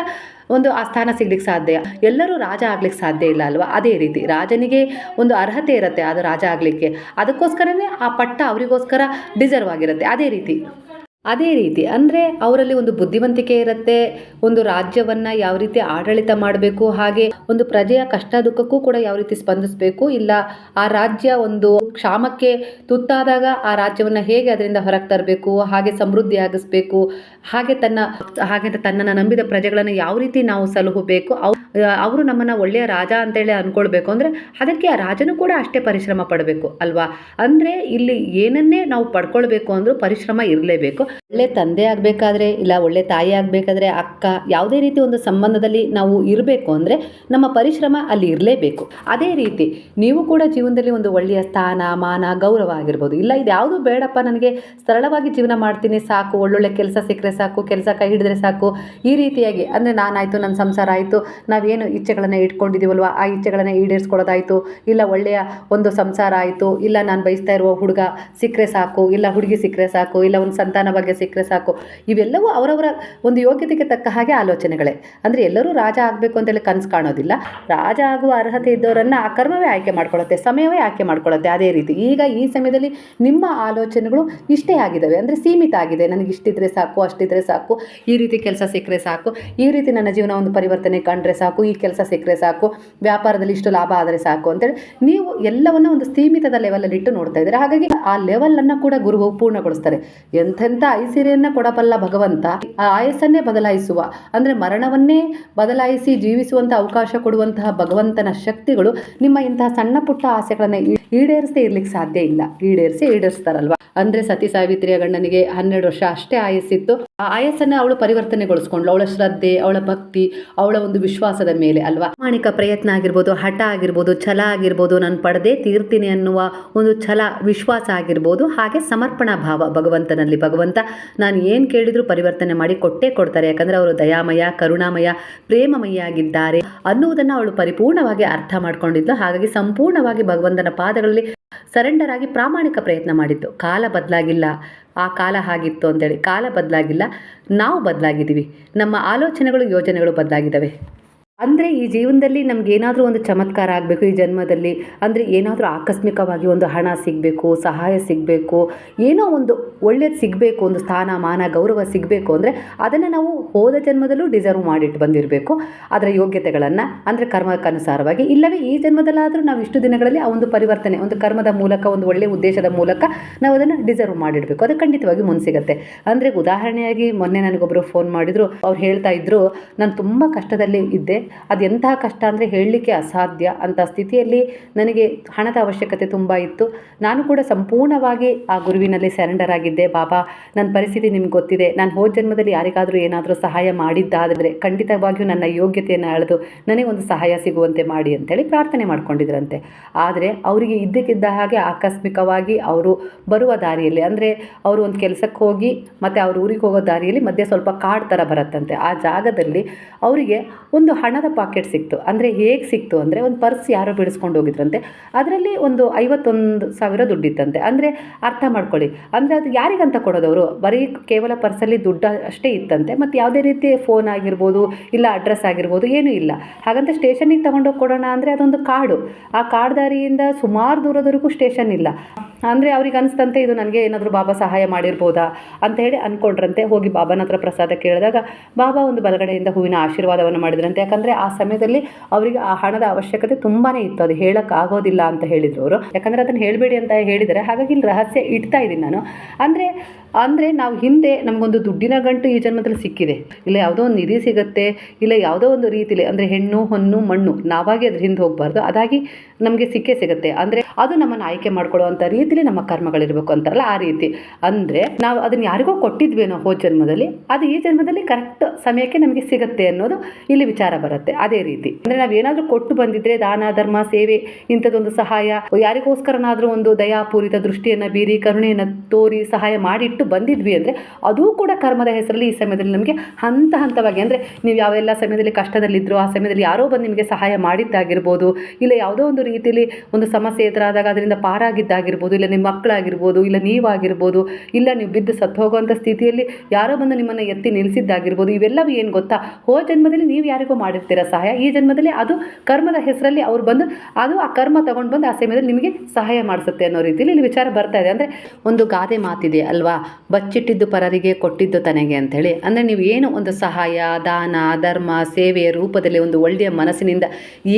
S1: ಒಂದು ಆ ಸ್ಥಾನ ಸಿಗ್ಲಿಕ್ಕೆ ಸಾಧ್ಯ. ಎಲ್ಲರೂ ರಾಜ ಆಗ್ಲಿಕ್ಕೆ ಸಾಧ್ಯ ಇಲ್ಲ ಅಲ್ವಾ? ಅದೇ ರೀತಿ ರಾಜನಿಗೆ ಒಂದು ಅರ್ಹತೆ ಇರುತ್ತೆ, ಅದು ರಾಜ ಆಗಲಿಕ್ಕೆ. ಅದಕ್ಕೋಸ್ಕರನೇ ಆ ಪಟ್ಟ ಅವರಿಗೋಸ್ಕರ ಡಿಸರ್ವ್ ಆಗಿರುತ್ತೆ. ಅದೇ ರೀತಿ. ಅದೇ ರೀತಿ, ಅಂದರೆ ಅವರಲ್ಲಿ ಒಂದು ಬುದ್ಧಿವಂತಿಕೆ ಇರುತ್ತೆ, ಒಂದು ರಾಜ್ಯವನ್ನು ಯಾವ ರೀತಿ ಆಡಳಿತ ಮಾಡಬೇಕು, ಹಾಗೆ ಒಂದು ಪ್ರಜೆಯ ಕಷ್ಟ ದುಃಖಕ್ಕೂ ಕೂಡ ಯಾವ ರೀತಿ ಸ್ಪಂದಿಸಬೇಕು, ಇಲ್ಲ ಆ ರಾಜ್ಯ ಒಂದು ಕ್ಷಾಮಕ್ಕೆ ತುತ್ತಾದಾಗ ಆ ರಾಜ್ಯವನ್ನು ಹೇಗೆ ಅದರಿಂದ ಹೊರಗೆ ತರಬೇಕು, ಹಾಗೆ ಸಮೃದ್ಧಿ ಆಗಿಸ್ಬೇಕು ಹಾಗೆ ತನ್ನ, ಹಾಗೆ ತನ್ನನ್ನು ನಂಬಿದ ಪ್ರಜೆಗಳನ್ನು ಯಾವ ರೀತಿ ನಾವು ಸಲಹಬೇಕು ಅವರು ನಮ್ಮನ್ನು ಒಳ್ಳೆಯ ರಾಜ ಅಂತೇಳಿ ಅಂದ್ಕೊಳ್ಬೇಕು ಅಂದರೆ ಅದಕ್ಕೆ ಆ ರಾಜನು ಕೂಡ ಅಷ್ಟೇ ಪರಿಶ್ರಮ ಪಡಬೇಕು, ಅಲ್ವಾ? ಅಂದರೆ ಇಲ್ಲಿ ಏನನ್ನೇ ನಾವು ಪಡ್ಕೊಳ್ಬೇಕು ಅಂದರೂ ಪರಿಶ್ರಮ ಇರಲೇಬೇಕು. ಒಳ್ಳೆ ತಂದೆ ಆಗಬೇಕಾದ್ರೆ ಇಲ್ಲ ಒಳ್ಳೆ ತಾಯಿ ಆಗಬೇಕಾದ್ರೆ ಅಕ್ಕ ಯಾವುದೇ ರೀತಿ ಒಂದು ಸಂಬಂಧದಲ್ಲಿ ನಾವು ಇರಬೇಕು ಅಂದರೆ ನಮ್ಮ ಪರಿಶ್ರಮ ಅಲ್ಲಿ ಇರಲೇಬೇಕು. ಅದೇ ರೀತಿ ನೀವು ಕೂಡ ಜೀವನದಲ್ಲಿ ಒಂದು ಒಳ್ಳೆಯ ಸ್ಥಾನ, ಮಾನ, ಗೌರವ ಆಗಿರ್ಬೋದು. ಇಲ್ಲ ಇದು ಯಾವುದು ಬೇಡಪ್ಪ ನನಗೆ, ಸರಳವಾಗಿ ಜೀವನ ಮಾಡ್ತೀನಿ, ಸಾಕು, ಒಳ್ಳೊಳ್ಳೆ ಕೆಲಸ ಸಿಕ್ಕರೆ ಸಾಕು, ಕೆಲಸ ಕೈ ಹಿಡಿದ್ರೆ ಸಾಕು. ಈ ರೀತಿಯಾಗಿ ಅಂದರೆ ನಾನಾಯಿತು ನನ್ನ ಸಂಸಾರ ಆಯಿತು, ನಾವೇನು ಇಚ್ಛೆಗಳನ್ನು ಇಟ್ಕೊಂಡಿದ್ದೀವಲ್ವ ಆ ಇಚ್ಛೆಗಳನ್ನು ಈಡೇರಿಸ್ಕೊಳ್ಳೋದಾಯಿತು ಇಲ್ಲ ಒಳ್ಳೆಯ ಒಂದು ಸಂಸಾರ ಆಯಿತು, ಇಲ್ಲ ನಾನು ಬಯಸ್ತಾ ಇರುವ ಹುಡುಗ ಸಿಕ್ಕರೆ ಸಾಕು, ಇಲ್ಲ ಹುಡುಗಿ ಸಿಕ್ಕರೆ ಸಾಕು, ಇಲ್ಲ ಒಂದು ಸಂತಾನ ಸಿಕ್ಕರೆ ಸಾಕು. ಇವೆಲ್ಲವೂ ಅವರವರ ಒಂದು ಯೋಗ್ಯತೆಗೆ ತಕ್ಕ ಹಾಗೆ ಆಲೋಚನೆಗಳೇ. ಅಂದರೆ ಎಲ್ಲರೂ ರಾಜ ಆಗಬೇಕು ಅಂತೇಳಿ ಕನಸು ಕಾಣೋದಿಲ್ಲ. ರಾಜ ಆಗುವ ಅರ್ಹತೆ ಇದ್ದವರನ್ನು ಆ ಕರ್ಮವೇ ಆಯ್ಕೆ ಮಾಡ್ಕೊಳ್ಳುತ್ತೆ, ಸಮಯವೇ ಆಯ್ಕೆ ಮಾಡ್ಕೊಳ್ಳುತ್ತೆ ಅದೇ ರೀತಿ. ಈಗ ಈ ಸಮಯದಲ್ಲಿ ನಿಮ್ಮ ಆಲೋಚನೆಗಳು ಇಷ್ಟೇ ಆಗಿದ್ದಾವೆ. ಅಂದರೆ ಸೀಮಿತ ಆಗಿದೆ. ನನಗೆ ಇಷ್ಟಿದ್ರೆ ಸಾಕು, ಅಷ್ಟಿದ್ರೆ ಸಾಕು, ಈ ರೀತಿ ಕೆಲಸ ಸಿಕ್ಕರೆ ಸಾಕು, ಈ ರೀತಿ ನನ್ನ ಜೀವನ ಒಂದು ಪರಿವರ್ತನೆ ಕಂಡ್ರೆ ಸಾಕು, ಈ ಕೆಲಸ ಸಿಕ್ಕರೆ ಸಾಕು, ವ್ಯಾಪಾರದಲ್ಲಿ ಇಷ್ಟು ಲಾಭ ಆದರೆ ಸಾಕು ಅಂತೇಳಿ ನೀವು ಎಲ್ಲವನ್ನ ಒಂದು ಸೀಮಿತದ ಲೆವೆಲಲ್ಲಿ ಇಟ್ಟು ನೋಡ್ತಾ ಇದ್ದೀರಾ. ಹಾಗಾಗಿ ಆ ಲೆವೆಲನ್ನು ಕೂಡ ಗುರುವು ಪೂರ್ಣಗೊಳಿಸ್ತಾರೆ. ಎಂಥೆಂಥ ಐಸಿರಿಯನ್ನ ಕೊಡಬಲ್ಲ ಭಗವಂತ ಆಯಸ್ಸನ್ನೇ ಬದಲಾಯಿಸುವ, ಅಂದ್ರೆ ಮರಣವನ್ನೇ ಬದಲಾಯಿಸಿ ಜೀವಿಸುವಂಥ ಅವಕಾಶ ಕೊಡುವಂತಹ ಭಗವಂತನ ಶಕ್ತಿಗಳು ನಿಮ್ಮ ಇಂತಹ ಸಣ್ಣ ಪುಟ್ಟ ಆಸೆಗಳನ್ನ ಈಡೇರಿಸದೆ ಇರ್ಲಿಕ್ಕೆ ಸಾಧ್ಯ ಇಲ್ಲ. ಈಡೇರಿಸಿ ಈಡೇರಿಸ್ತಾರಲ್ವಾ? ಅಂದ್ರೆ ಸತಿ ಸಾವಿತ್ರಿಯ ಗಂಡನಿಗೆ ಹನ್ನೆರಡು ವರ್ಷ ಅಷ್ಟೇ ಆಯಸ್ಸಿತ್ತು. ಆ ಆಯಸ್ಸನ್ನು ಅವಳು ಪರಿವರ್ತನೆಗೊಳಿಸ್ಕೊಂಡ್ಳು. ಅವಳ ಶ್ರದ್ಧೆ, ಅವಳ ಭಕ್ತಿ, ಅವಳ ಒಂದು ವಿಶ್ವಾಸದ ಮೇಲೆ ಅಲ್ವಾ? ಪ್ರಾಮಾಣಿಕ ಪ್ರಯತ್ನ ಆಗಿರ್ಬೋದು, ಹಠ ಆಗಿರ್ಬೋದು, ಛಲ ಆಗಿರ್ಬೋದು, ನಾನು ಪಡೆದೇ ತೀರ್ತೀನಿ ಅನ್ನುವ ಒಂದು ಛಲ, ವಿಶ್ವಾಸ ಆಗಿರ್ಬೋದು, ಹಾಗೆ ಸಮರ್ಪಣಾ ಭಾವ ಭಗವಂತನಲ್ಲಿ. ಭಗವಂತ, ನಾನು ಏನು ಕೇಳಿದ್ರು ಪರಿವರ್ತನೆ ಮಾಡಿ ಕೊಟ್ಟೇ ಕೊಡ್ತಾರೆ. ಯಾಕಂದರೆ ಅವರು ದಯಾಮಯ, ಕರುಣಾಮಯ ಪ್ರೇಮಮಯ ಆಗಿದ್ದಾರೆ ಅನ್ನುವುದನ್ನು ಅವಳು ಪರಿಪೂರ್ಣವಾಗಿ ಅರ್ಥ ಮಾಡ್ಕೊಂಡಿದ್ಲು. ಹಾಗಾಗಿ ಸಂಪೂರ್ಣವಾಗಿ ಭಗವಂತನ ಪಾದಗಳಲ್ಲಿ ಸರೆಂಡರ್ ಆಗಿ ಪ್ರಾಮಾಣಿಕ ಪ್ರಯತ್ನ ಮಾಡಿದ್ದು. ಕಾಲ ಬದಲಾಗಿಲ್ಲ. ಆ ಕಾಲ ಹಾಗಿತ್ತು ಅಂತೇಳಿ. ಕಾಲ ಬದಲಾಗಿಲ್ಲ. ನಾವು ಬದಲಾಗಿದ್ದೀವಿ. ನಮ್ಮ ಆಲೋಚನೆಗಳು, ಯೋಜನೆಗಳು ಬದಲಾಗಿದ್ದಾವೆ. ಅಂದರೆ ಈ ಜೀವನದಲ್ಲಿ ನಮ್ಗೆ ಏನಾದರೂ ಒಂದು ಚಮತ್ಕಾರ ಆಗಬೇಕು, ಈ ಜನ್ಮದಲ್ಲಿ. ಅಂದರೆ ಏನಾದರೂ ಆಕಸ್ಮಿಕವಾಗಿ ಒಂದು ಹಣ ಸಿಗಬೇಕು, ಸಹಾಯ ಸಿಗಬೇಕು, ಏನೋ ಒಂದು ಒಳ್ಳೇದು ಸಿಗಬೇಕು, ಒಂದು ಸ್ಥಾನ, ಮಾನ, ಗೌರವ ಸಿಗಬೇಕು ಅಂದರೆ ಅದನ್ನು ನಾವು ಹೋದ ಜನ್ಮದಲ್ಲೂ ಡಿಸರ್ವ್ ಮಾಡಿಟ್ಟು ಬಂದಿರಬೇಕು. ಅದರ ಯೋಗ್ಯತೆಗಳನ್ನು ಅಂದರೆ ಕರ್ಮಕ್ಕನುಸಾರವಾಗಿ. ಇಲ್ಲವೇ ಈ ಜನ್ಮದಲ್ಲಾದರೂ ನಾವು ಇಷ್ಟು ದಿನಗಳಲ್ಲಿ ಆ ಒಂದು ಪರಿವರ್ತನೆ, ಒಂದು ಕರ್ಮದ ಮೂಲಕ, ಒಂದು ಒಳ್ಳೆಯ ಉದ್ದೇಶದ ಮೂಲಕ ನಾವು ಅದನ್ನು ಡಿಸರ್ವ್ ಮಾಡಿಡಬೇಕು. ಅದು ಖಂಡಿತವಾಗಿ ಮುಂದೆ ಸಿಗುತ್ತೆ ಅಂದರೆ ಉದಾಹರಣೆಯಾಗಿ ಮೊನ್ನೆ ನನಗೊಬ್ಬರು ಫೋನ್ ಮಾಡಿದರು. ಅವ್ರು ಹೇಳ್ತಾ ಇದ್ದರು ನಾನು ತುಂಬ ಕಷ್ಟದಲ್ಲಿ ಇದ್ದೆ. ಅದು ಎಂತಹ ಕಷ್ಟ ಅಂದರೆ ಹೇಳಲಿಕ್ಕೆ ಅಸಾಧ್ಯ ಅಂತ ಸ್ಥಿತಿಯಲ್ಲಿ ನನಗೆ ಹಣದ ಅವಶ್ಯಕತೆ ತುಂಬ ಇತ್ತು. ನಾನು ಕೂಡ ಸಂಪೂರ್ಣವಾಗಿ ಆ ಗುರುವಿನಲ್ಲಿ ಸರೆಂಡರ್ ಆಗಿದ್ದೆ. ಬಾಬಾ, ನನ್ನ ಪರಿಸ್ಥಿತಿ ನಿಮ್ಗೆ ಗೊತ್ತಿದೆ. ನಾನು ಹೋದ ಜನ್ಮದಲ್ಲಿ ಯಾರಿಗಾದರೂ ಏನಾದರೂ ಸಹಾಯ ಮಾಡಿದ್ದಾದರೆ ಖಂಡಿತವಾಗಿಯೂ ನನ್ನ ಯೋಗ್ಯತೆಯನ್ನು ಅಳೆದು ನನಗೆ ಒಂದು ಸಹಾಯ ಸಿಗುವಂತೆ ಮಾಡಿ ಅಂತೇಳಿ ಪ್ರಾರ್ಥನೆ ಮಾಡ್ಕೊಂಡಿದ್ರಂತೆ ಆದರೆ ಅವರಿಗೆ ಇದ್ದಕ್ಕಿದ್ದ ಹಾಗೆ ಆಕಸ್ಮಿಕವಾಗಿ ಅವರು ಬರುವ ದಾರಿಯಲ್ಲಿ, ಅಂದರೆ ಅವರು ಒಂದು ಕೆಲಸಕ್ಕೆ ಹೋಗಿ ಮತ್ತು ಅವ್ರ ಊರಿಗೆ ಹೋಗೋ ದಾರಿಯಲ್ಲಿ ಮಧ್ಯೆ ಸ್ವಲ್ಪ ಕಾಡು ಥರ ಬರುತ್ತಂತೆ. ಆ ಜಾಗದಲ್ಲಿ ಅವರಿಗೆ ಒಂದು ಹಣ ಹಣದ ಪಾಕೆಟ್ ಸಿಕ್ತು. ಅಂದರೆ ಹೇಗೆ ಸಿಕ್ತು ಅಂದರೆ ಒಂದು ಪರ್ಸ್ ಯಾರೋ ಬಿಡಿಸ್ಕೊಂಡು ಹೋಗಿದ್ರಂತೆ. ಅದರಲ್ಲಿ ಒಂದು ಐವತ್ತೊಂದು ಸಾವಿರ ದುಡ್ಡಿತ್ತಂತೆ. ಅಂದರೆ ಅರ್ಥ ಮಾಡ್ಕೊಳ್ಳಿ. ಅಂದರೆ ಅದು ಯಾರಿಗಂತ ಕೊಡೋದವರು? ಬರೀ ಕೇವಲ ಪರ್ಸಲ್ಲಿ ದುಡ್ಡು ಅಷ್ಟೇ ಇತ್ತಂತೆ. ಮತ್ತು ಯಾವುದೇ ರೀತಿ ಫೋನ್ ಆಗಿರ್ಬೋದು, ಇಲ್ಲ ಅಡ್ರೆಸ್ ಆಗಿರ್ಬೋದು, ಏನೂ ಇಲ್ಲ. ಹಾಗಂತ ಸ್ಟೇಷನಿಗೆ ತೊಗೊಂಡೋಗಿ ಕೊಡೋಣ ಅಂದರೆ ಅದೊಂದು ಕಾಡು. ಆ ಕಾಡ್ದಾರಿಯಿಂದ ಸುಮಾರು ದೂರದವರೆಗೂ ಸ್ಟೇಷನ್ ಇಲ್ಲ. ಅಂದರೆ ಅವ್ರಿಗೆ ಅನಿಸ್ತಂತೆ, ಇದು ನನಗೆ ಏನಾದರೂ ಬಾಬಾ ಸಹಾಯ ಮಾಡಿರ್ಬೋದಾ? ಅಂತ ಹೇಳಿ ಅಂದ್ಕೊಂಡ್ರಂತೆ ಹೋಗಿ ಬಾಬಾನ ಹತ್ರ ಪ್ರಸಾದ ಕೇಳಿದಾಗ, ಬಾಬಾ ಒಂದು ಬಲಗಡೆಯಿಂದ ಹೂವಿನ ಆಶೀರ್ವಾದವನ್ನು ಮಾಡಿದ್ರಂತೆ. ಯಾಕಂದರೆ ಆ ಸಮಯದಲ್ಲಿ ಅವರಿಗೆ ಆ ಹಣದ ಅವಶ್ಯಕತೆ ತುಂಬಾ ಇತ್ತು. ಅದು ಹೇಳೋಕ್ಕಾಗೋದಿಲ್ಲ ಅಂತ ಹೇಳಿದರು ಅವರು. ಯಾಕಂದರೆ ಅದನ್ನು ಹೇಳಬೇಡಿ ಅಂತ ಹೇಳಿದರೆ ಹಾಗಾಗಿ ಇಲ್ಲಿ ರಹಸ್ಯ ಇಡ್ತಾ ಇದ್ದೀನಿ ನಾನು. ಅಂದರೆ ಅಂದರೆ ನಾವು ಹಿಂದೆ ನಮಗೊಂದು ದುಡ್ಡಿನ ಗಂಟು ಈ ಜನ್ಮದಲ್ಲಿ ಸಿಕ್ಕಿದೆ. ಇಲ್ಲ ಯಾವುದೋ ಒಂದು ನಿಧಿ ಸಿಗುತ್ತೆ, ಇಲ್ಲ ಯಾವುದೋ ಒಂದು ರೀತಿಲಿ ಅಂದರೆ ಹೆಣ್ಣು, ಹೊನ್ನು, ಮಣ್ಣು, ನಾವಾಗಿ ಅದ್ರ ಹಿಂದೆ ಹೋಗಬಾರ್ದು. ಅದಾಗಿ ನಮಗೆ ಸಿಕ್ಕೇ ಸಿಗುತ್ತೆ. ಅಂದರೆ ಅದು ನಮ್ಮನ್ನು ಆಯ್ಕೆ ಮಾಡ್ಕೊಳ್ಳುವಂಥ ರೀತಿಲಿ ನಮ್ಮ ಕರ್ಮಗಳಿರಬೇಕು ಅಂತಾರಲ್ಲ ಆ ರೀತಿ. ಅಂದರೆ ನಾವು ಅದನ್ನು ಯಾರಿಗೋ ಕೊಟ್ಟಿದ್ವೇನೋ ಹೋದ ಜನ್ಮದಲ್ಲಿ, ಅದು ಈ ಜನ್ಮದಲ್ಲಿ ಕರೆಕ್ಟ್ ಸಮಯಕ್ಕೆ ನಮಗೆ ಸಿಗುತ್ತೆ ಅನ್ನೋದು ಇಲ್ಲಿ ವಿಚಾರ ಬರುತ್ತೆ. ಅದೇ ರೀತಿ. ಅಂದರೆ ನಾವು ಏನಾದರೂ ಕೊಟ್ಟು ಬಂದಿದ್ರೆ ದಾನ, ಧರ್ಮ, ಸೇವೆ, ಇಂಥದ್ದೊಂದು ಸಹಾಯ, ಯಾರಿಗೋಸ್ಕರನಾದರೂ ಒಂದು ದಯಾಪೂರಿತ ದೃಷ್ಟಿಯನ್ನು ಬೀರಿ, ಕರುಣೆಯನ್ನು ತೋರಿ ಸಹಾಯ ಮಾಡಿಟ್ಟು ಬಂದಿದ್ವಿ ಅಂದರೆ ಅದೂ ಕೂಡ ಕರ್ಮದ ಹೆಸರಲ್ಲಿ ಈ ಸಮಯದಲ್ಲಿ ನಮಗೆ ಹಂತ ಹಂತವಾಗಿ ಅಂದರೆ ನೀವು ಯಾವೆಲ್ಲ ಸಮಯದಲ್ಲಿ ಕಷ್ಟದಲ್ಲಿದ್ದರು ಆ ಸಮಯದಲ್ಲಿ ಯಾರೋ ಬಂದು ನಿಮಗೆ ಸಹಾಯ ಮಾಡಿದ್ದಾಗಿರ್ಬೋದು, ಇಲ್ಲ ಯಾವುದೋ ಒಂದು ರೀತಿಯಲ್ಲಿ ಒಂದು ಸಮಸ್ಯೆ ಎದುರಾದಾಗ ಅದರಿಂದ ಪಾರಾಗಿದ್ದಾಗಿರ್ಬೋದು, ಇಲ್ಲ ನಿಮ್ಮ ಮಕ್ಕಳಾಗಿರ್ಬೋದು, ಇಲ್ಲ ನೀವಾಗಿರ್ಬೋದು, ಇಲ್ಲ ನೀವು ಬಿದ್ದು ಸತ್ತು ಹೋಗುವಂಥ ಸ್ಥಿತಿಯಲ್ಲಿ ಯಾರೋ ಬಂದು ನಿಮ್ಮನ್ನು ಎತ್ತಿ ನಿಲ್ಲಿಸಿದ್ದಾಗಿರ್ಬೋದು, ಇವೆಲ್ಲವೂ ಏನು ಗೊತ್ತಾ? ಹೋ ಜನ್ಮದಲ್ಲಿ ನೀವು ಯಾರಿಗೂ ಮಾಡಿರ್ತೀರ ಸಹಾಯ. ಈ ಜನ್ಮದಲ್ಲಿ ಅದು ಕರ್ಮದ ಹೆಸರಲ್ಲಿ ಅವ್ರು ಬಂದು ಅದು ಆ ಕರ್ಮ ತಗೊಂಡು ಬಂದು ಆ ಸಮಯದಲ್ಲಿ ನಿಮಗೆ ಸಹಾಯ ಮಾಡಿಸುತ್ತೆ ಅನ್ನೋ ರೀತಿಯಲ್ಲಿ ಇಲ್ಲಿ ವಿಚಾರ ಬರ್ತಾ ಇದೆ. ಅಂದರೆ ಒಂದು ಗಾದೆ ಮಾತಿದೆ ಅಲ್ವಾ? ಬಚ್ಚಿಟ್ಟಿದ್ದು ಪರರಿಗೆ ಕೊಟ್ಟಿದ್ದು ತನಗೆ ಅಂಥೇಳಿ. ಅಂದರೆ ನೀವು ಏನು ಒಂದು ಸಹಾಯ, ದಾನ, ಧರ್ಮ, ಸೇವೆಯ ರೂಪದಲ್ಲಿ ಒಂದು ಒಳ್ಳೆಯ ಮನಸ್ಸಿನಿಂದ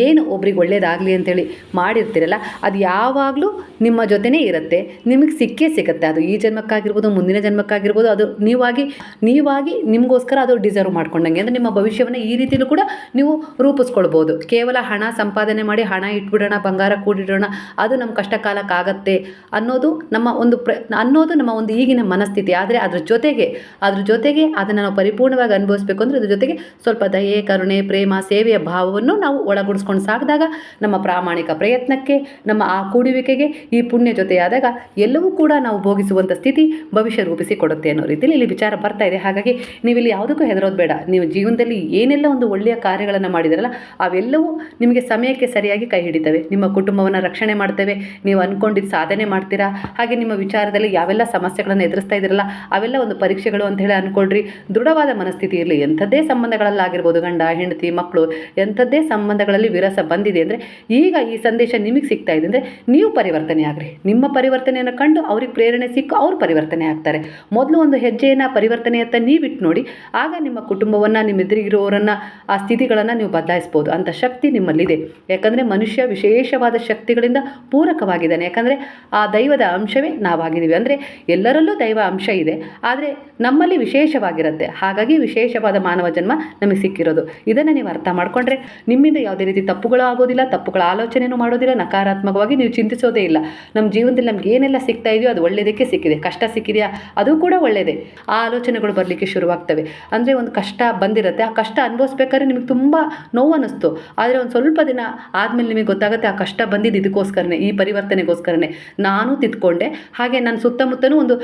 S1: ಏನು ಒಬ್ರಿಗೆ ಒಳ್ಳೆಯದಾಗಲಿ ಅಂತೇಳಿ ಮಾಡಿರ್ತೀರಲ್ಲ, ಅದು ಯಾವಾಗಲೂ ನಿಮ್ಮ ಜೊತೆನೇ ಇರುತ್ತೆ. ನಿಮಗೆ ಸಿಕ್ಕೇ ಸಿಗುತ್ತೆ. ಅದು ಈ ಜನ್ಮಕ್ಕಾಗಿರ್ಬೋದು, ಮುಂದಿನ ಜನ್ಮಕ್ಕಾಗಿರ್ಬೋದು, ಅದು ನೀವಾಗಿ ನೀವಾಗಿ ನಿಮಗೋಸ್ಕರ ಅದು ಡಿಸರ್ವ್ ಮಾಡ್ಕೊಂಡಂಗೆ. ಅಂದರೆ ನಿಮ್ಮ ಭವಿಷ್ಯವನ್ನು ಈ ರೀತಿಯಲ್ಲೂ ಕೂಡ ನೀವು ರೂಪಿಸ್ಕೊಳ್ಬೋದು. ಕೇವಲ ಹಣ ಸಂಪಾದನೆ ಮಾಡಿ ಹಣ ಇಟ್ಬಿಡೋಣ, ಬಂಗಾರ ಕೂಡಿಡೋಣ, ಅದು ನಮ್ಮ ಕಷ್ಟ ಕಾಲಕ್ಕಾಗತ್ತೆ ಅನ್ನೋದು ನಮ್ಮ ಒಂದು ಪ್ರ, ಅನ್ನೋದು ನಮ್ಮ ಒಂದು ಈಗಿನ ಮನಸ್ಥಿತಿ. ಆದರೆ ಅದ್ರ ಜೊತೆಗೆ ಅದ್ರ ಜೊತೆಗೆ ಅದನ್ನು ನಾವು ಪರಿಪೂರ್ಣವಾಗಿ ಅನುಭವಿಸ್ಬೇಕು ಅಂದರೆ ಅದ್ರ ಜೊತೆಗೆ ಸ್ವಲ್ಪ ದಯೆ, ಕರುಣೆ, ಪ್ರೇಮ, ಸೇವೆಯ ಭಾವವನ್ನು ನಾವು ಒಳಗೂಡಿಸ್ಕೊಂಡು ಸಾಕಿದಾಗ ನಮ್ಮ ಪ್ರಾಮಾಣಿಕ ಪ್ರಯತ್ನಕ್ಕೆ, ನಮ್ಮ ಆ ಕೂಡುವಿಕೆಗೆ, ಈ ಪುಣ್ಯ ಜೊತೆಯಾದಾಗ ಎಲ್ಲವೂ ಕೂಡ ನಾವು ಭೋಗಿಸುವಂಥ ಸ್ಥಿತಿ ಭವಿಷ್ಯ ರೂಪಿಸಿ ಕೊಡುತ್ತೆ ಅನ್ನೋ ರೀತಿಯಲ್ಲಿ ಇಲ್ಲಿ ವಿಚಾರ ಬರ್ತಾ ಇದೆ. ಹಾಗಾಗಿ ನೀವಿಲ್ಲಿ ಯಾವುದಕ್ಕೂ ಹೆದರೋದು ಬೇಡ. ನೀವು ಜೀವನದಲ್ಲಿ ಏನೆಲ್ಲ ಒಂದು ಒಳ್ಳೆಯ ಕಾರ್ಯಗಳನ್ನು ಮಾಡಿದಿರಲ್ಲ, ಅವೆಲ್ಲವೂ ನಿಮಗೆ ಸಮಯಕ್ಕೆ ಸರಿಯಾಗಿ ಕೈ ಹಿಡಿತವೆ. ನಿಮ್ಮ ಕುಟುಂಬವನ್ನು ರಕ್ಷಣೆ ಮಾಡ್ತೇವೆ. ನೀವು ಅಂದ್ಕೊಂಡಿದ್ದು ಸಾಧನೆ ಮಾಡ್ತೀರಾ? ಹಾಗೆ ನಿಮ್ಮ ವಿಚಾರದಲ್ಲಿ ಯಾವೆಲ್ಲ ಸಮಸ್ಯೆಗಳನ್ನು ಎದುರಿಸ್ತಾ ಇದ್ದೀರಲ್ಲ, ಅವೆಲ್ಲ ಒಂದು ಪರೀಕ್ಷೆಗಳು ಅಂತ ಹೇಳಿ ಅನ್ಕೊಳ್ರಿ ದೃಢವಾದ ಮನಸ್ಥಿತಿ ಇರಲಿ, ಎಂಥದ್ದೇ ಸಂಬಂಧಗಳಲ್ಲಾಗಿರ್ಬೋದು ಗಂಡ, ಹೆಂಡತಿ ಮಕ್ಕಳು ಎಂಥದ್ದೇ ಸಂಬಂಧಗಳಲ್ಲಿ ವಿರಸ ಬಂದಿದೆ ಅಂದರೆ ಈಗ ಈ ಸಂದೇಶ ನಿಮಗೆ ಸಿಗ್ತಾ ಇದೆ ಅಂದರೆ ನೀವು ಪರಿವರ್ತನೆ ಆಗ್ರಿ. ನಿಮ್ಮ ಪರಿವರ್ತನೆಯನ್ನು ಕಂಡು ಅವ್ರಿಗೆ ಪ್ರೇರಣೆ ಸಿಕ್ಕು, ಅವ್ರು ಪರಿವರ್ತನೆ ಆಗ್ತಾರೆ. ಮೊದಲು ಒಂದು ಹೆಜ್ಜೆಯನ್ನು, ಪರಿವರ್ತನೆಯತ್ತ ನೀವಿಟ್ಟು ನೋಡಿ, ಆಗ ನಿಮ್ಮ ಕುಟುಂಬವನ್ನು, ನಿಮ್ಮ ಎದುರಿಗಿರೋರನ್ನು ಆ ಸ್ಥಿತಿಗಳನ್ನು ನೀವು ಬದಲಾಯಿಸ್ಬೋದು. ಅಂತ ಶಕ್ತಿ ನಿಮ್ಮಲ್ಲಿದೆ. ಯಾಕಂದರೆ ಮನುಷ್ಯ ವಿಶೇಷವಾದ ಶಕ್ತಿಗಳಿಂದ ಪೂರಕವಾಗಿದ್ದಾನೆ. ಯಾಕಂದರೆ ಆ ದೈವದ ಅಂಶವೇ ನಾವಾಗಿದ್ದೀವಿ. ಅಂದರೆ ಎಲ್ಲರಲ್ಲೂ ದೈವ ಅಂಶ ಇದೆ. ಆದರೆ ನಮ್ಮಲ್ಲಿ ವಿಶೇಷವಾಗಿರುತ್ತೆ. ಹಾಗಾಗಿ ವಿಶೇಷವಾದ ಮಾನವ ಜನ್ಮ ನಮಗೆ ಸಿಕ್ಕಿರೋದು. ಇದನ್ನು ನೀವು ಅರ್ಥ ಮಾಡಿಕೊಂಡ್ರೆ ನಿಮ್ಮಿಂದ ಯಾವುದೇ ರೀತಿ ತಪ್ಪುಗಳು ಆಗೋದಿಲ್ಲ, ತಪ್ಪುಗಳ ಆಲೋಚನೆಯೂ ಮಾಡೋದಿಲ್ಲ, ನಕಾರಾತ್ಮಕವಾಗಿ ನೀವು ಚಿಂತಿಸೋದೇ ಇಲ್ಲ. ನಮ್ಮ ಜೀವನದಲ್ಲಿ ನಮ್ಗೆ ಏನೆಲ್ಲ ಸಿಗ್ತಾ ಇದೆಯೋ ಅದು ಒಳ್ಳೆಯದಕ್ಕೆ ಸಿಕ್ಕಿದೆ. ಕಷ್ಟ ಸಿಕ್ಕಿದೆಯಾ? ಅದು ಕೂಡ ಒಳ್ಳೆಯದೇ ಆ ಆಲೋಚನೆಗಳು ಬರಲಿಕ್ಕೆ ಶುರುವಾಗ್ತವೆ. ಅಂದರೆ ಒಂದು ಕಷ್ಟ ಬಂದಿರುತ್ತೆ. ಆ ಕಷ್ಟ ಅನುಭವಿಸ್ಬೇಕಾದ್ರೆ ನಿಮಗೆ ತುಂಬ ನೋವು ಅನ್ನಿಸ್ತು ಆದರೆ ಒಂದು ಸ್ವಲ್ಪ ದಿನ ಆದಮೇಲೆ ನಿಮಗೆ ಗೊತ್ತಾಗುತ್ತೆ ಆ ಕಷ್ಟ ಬಂದಿದ್ದು ಇದಕ್ಕೋಸ್ಕರನೇ, ಈ ಪರಿವರ್ತನೆಗೋಸ್ಕರನೇ. ನಾನು ತಿದ್ಕೊಂಡೆ. ಹಾಗೆ ನನ್ನ ಸುತ್ತಮುತ್ತಲೂ ಒಂದು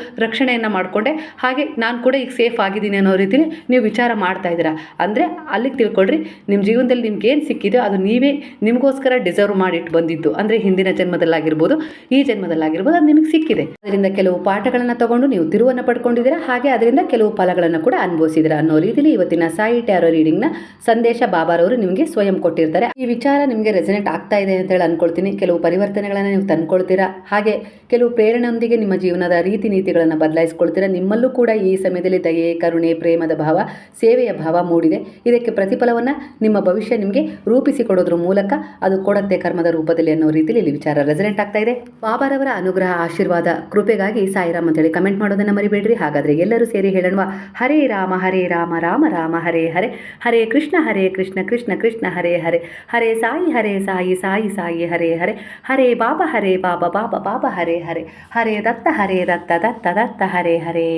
S1: ರಕ್ಷಣೆಯನ್ನು ಮಾಡಿಕೊಂಡೆ. ಹಾಗೆ ನಾನು ಕೂಡ ಈಗ ಸೇಫ್ ಆಗಿದ್ದೀನಿ ಅನ್ನೋ ರೀತಿಲಿ ನೀವು ವಿಚಾರ ಮಾಡ್ತಾ ಇದ್ದೀರಾ. ಅಂದರೆ ಅಲ್ಲಿಗೆ ತಿಳ್ಕೊಳ್ರಿ ನಿಮ್ಮ ಜೀವನದಲ್ಲಿ ನಿಮ್ಗೆ ಏನು ಸಿಕ್ಕಿದೆಯೋ ಅದು ನೀವೇ ನಿಮಗೋಸ್ಕರ ಡಿಸರ್ವ್ ಮಾಡಿಟ್ಟು ಬಂದಿದ್ದು. ಅಂದರೆ ಹಿಂದಿನ ಜನ್ಮದಲ್ಲಾಗಿರ್ಬೋದು, ಈ ಜನ್ಮದಲ್ಲಾಗಿರ್ಬೋದು ಅದು ನಿಮಗೆ ಸಿಕ್ಕಿದೆ. ಅದರಿಂದ ಕೆಲವು ಪಾಠಗಳನ್ನು ತಗೊಂಡು ನೀವು ತಿರುವನ್ನು ಪಡ್ಕೊಂಡಿದ್ದೀರಾ. ಹಾಗೆ ಅದರಿಂದ ಕೆಲವು ಫಲಗಳನ್ನು ಕೂಡ ಅನುಭವಿಸಿದ್ದೀರಾ ಅನ್ನೋ ರೀತಿಲಿ ಇವತ್ತಿನ ಸಾಯಿ ಟ್ಯಾರೋ ರೀಡಿಂಗ್ನ ಸಂದೇಶ ಬಾಬಾರವರು ನಿಮಗೆ ಸ್ವಯಂ ಕೊಟ್ಟಿರ್ತಾರೆ. ಈ ವಿಚಾರ ನಿಮಗೆ ರೆಸನೆಟ್ ಆಗ್ತಾ ಇದೆ ಅಂತ ಹೇಳಿ ಅನ್ಕೊಳ್ತೀನಿ. ಕೆಲವು ಪರಿವರ್ತನೆಗಳನ್ನು ನೀವು ತಂದ್ಕೊಳ್ತೀರಾ. ಹಾಗೆ ಕೆಲವು ಪ್ರೇರಣೆಯೊಂದಿಗೆ ನಿಮ್ಮ ಜೀವನದ ರೀತಿ ನೀತಿಗಳನ್ನು ಬದಲಾಯಿಸ್ಕೊಳ್ತೀರಾ? ನಿಮ್ಮಲ್ಲೂ ಕೂಡ ಈ ಸಮಯದಲ್ಲಿ ದಯೆ, ಕರುಣೆ, ಪ್ರೇಮದ ಭಾವ, ಸೇವೆಯ ಭಾವ ಮೂಡಿದೆ. ಇದಕ್ಕೆ ಪ್ರತಿಫಲವನ್ನು ನಿಮ್ಮ ಭವಿಷ್ಯ ನಿಮಗೆ ರೂಪಿಸಿಕೊಡೋದ್ರ ಮೂಲಕ ಅದು ಕೊಡತ್ತೆ ಕರ್ಮದ ರೂಪದಲ್ಲಿ ಅನ್ನೋ ರೀತಿಯಲ್ಲಿ ಇಲ್ಲಿ ವಿಚಾರ ರೆಸಿಡೆಂಟ್ ಆಗ್ತಾ ಇದೆ. ಬಾಬಾರವರ ಅನುಗ್ರಹ, ಆಶೀರ್ವಾದ, ಕೃಪೆಗಾಗಿ ಸಾಯಿರಾಮ್ ಅಂತೇಳಿ ಕಮೆಂಟ್ ಮಾಡೋದನ್ನು ಮರಿಬೇಡ್ರಿ. ಹಾಗಾದರೆ ಎಲ್ಲರೂ ಸೇರಿ ಹೇಳೋಣ ಹರೇ ರಾಮ ಹರೇ ರಾಮ ರಾಮ ರಾಮ, ಹರೇ ಹರೇ. ಹರೇ ಕೃಷ್ಣ ಹರೇ ಕೃಷ್ಣ ಕೃಷ್ಣ ಕೃಷ್ಣ, ಹರೇ ಹರೇ. ಹರೇ ಸಾಯಿ ಹರೇ ಸಾಯಿ ಸಾಯಿ ಸಾಯಿ, ಹರೇ ಹರೇ. ಹರೇ ಬಾಬಾ ಹರೇ ಬಾಬಾ ಬಾಬಾ ಬಾಬಾ, ಹರೇ ಹರೇ. ಹರೇ ದತ್ತ ಹರೇ ದತ್ತ ದತ್ತ ದತ್ತ ಹರೇ ಹರೇ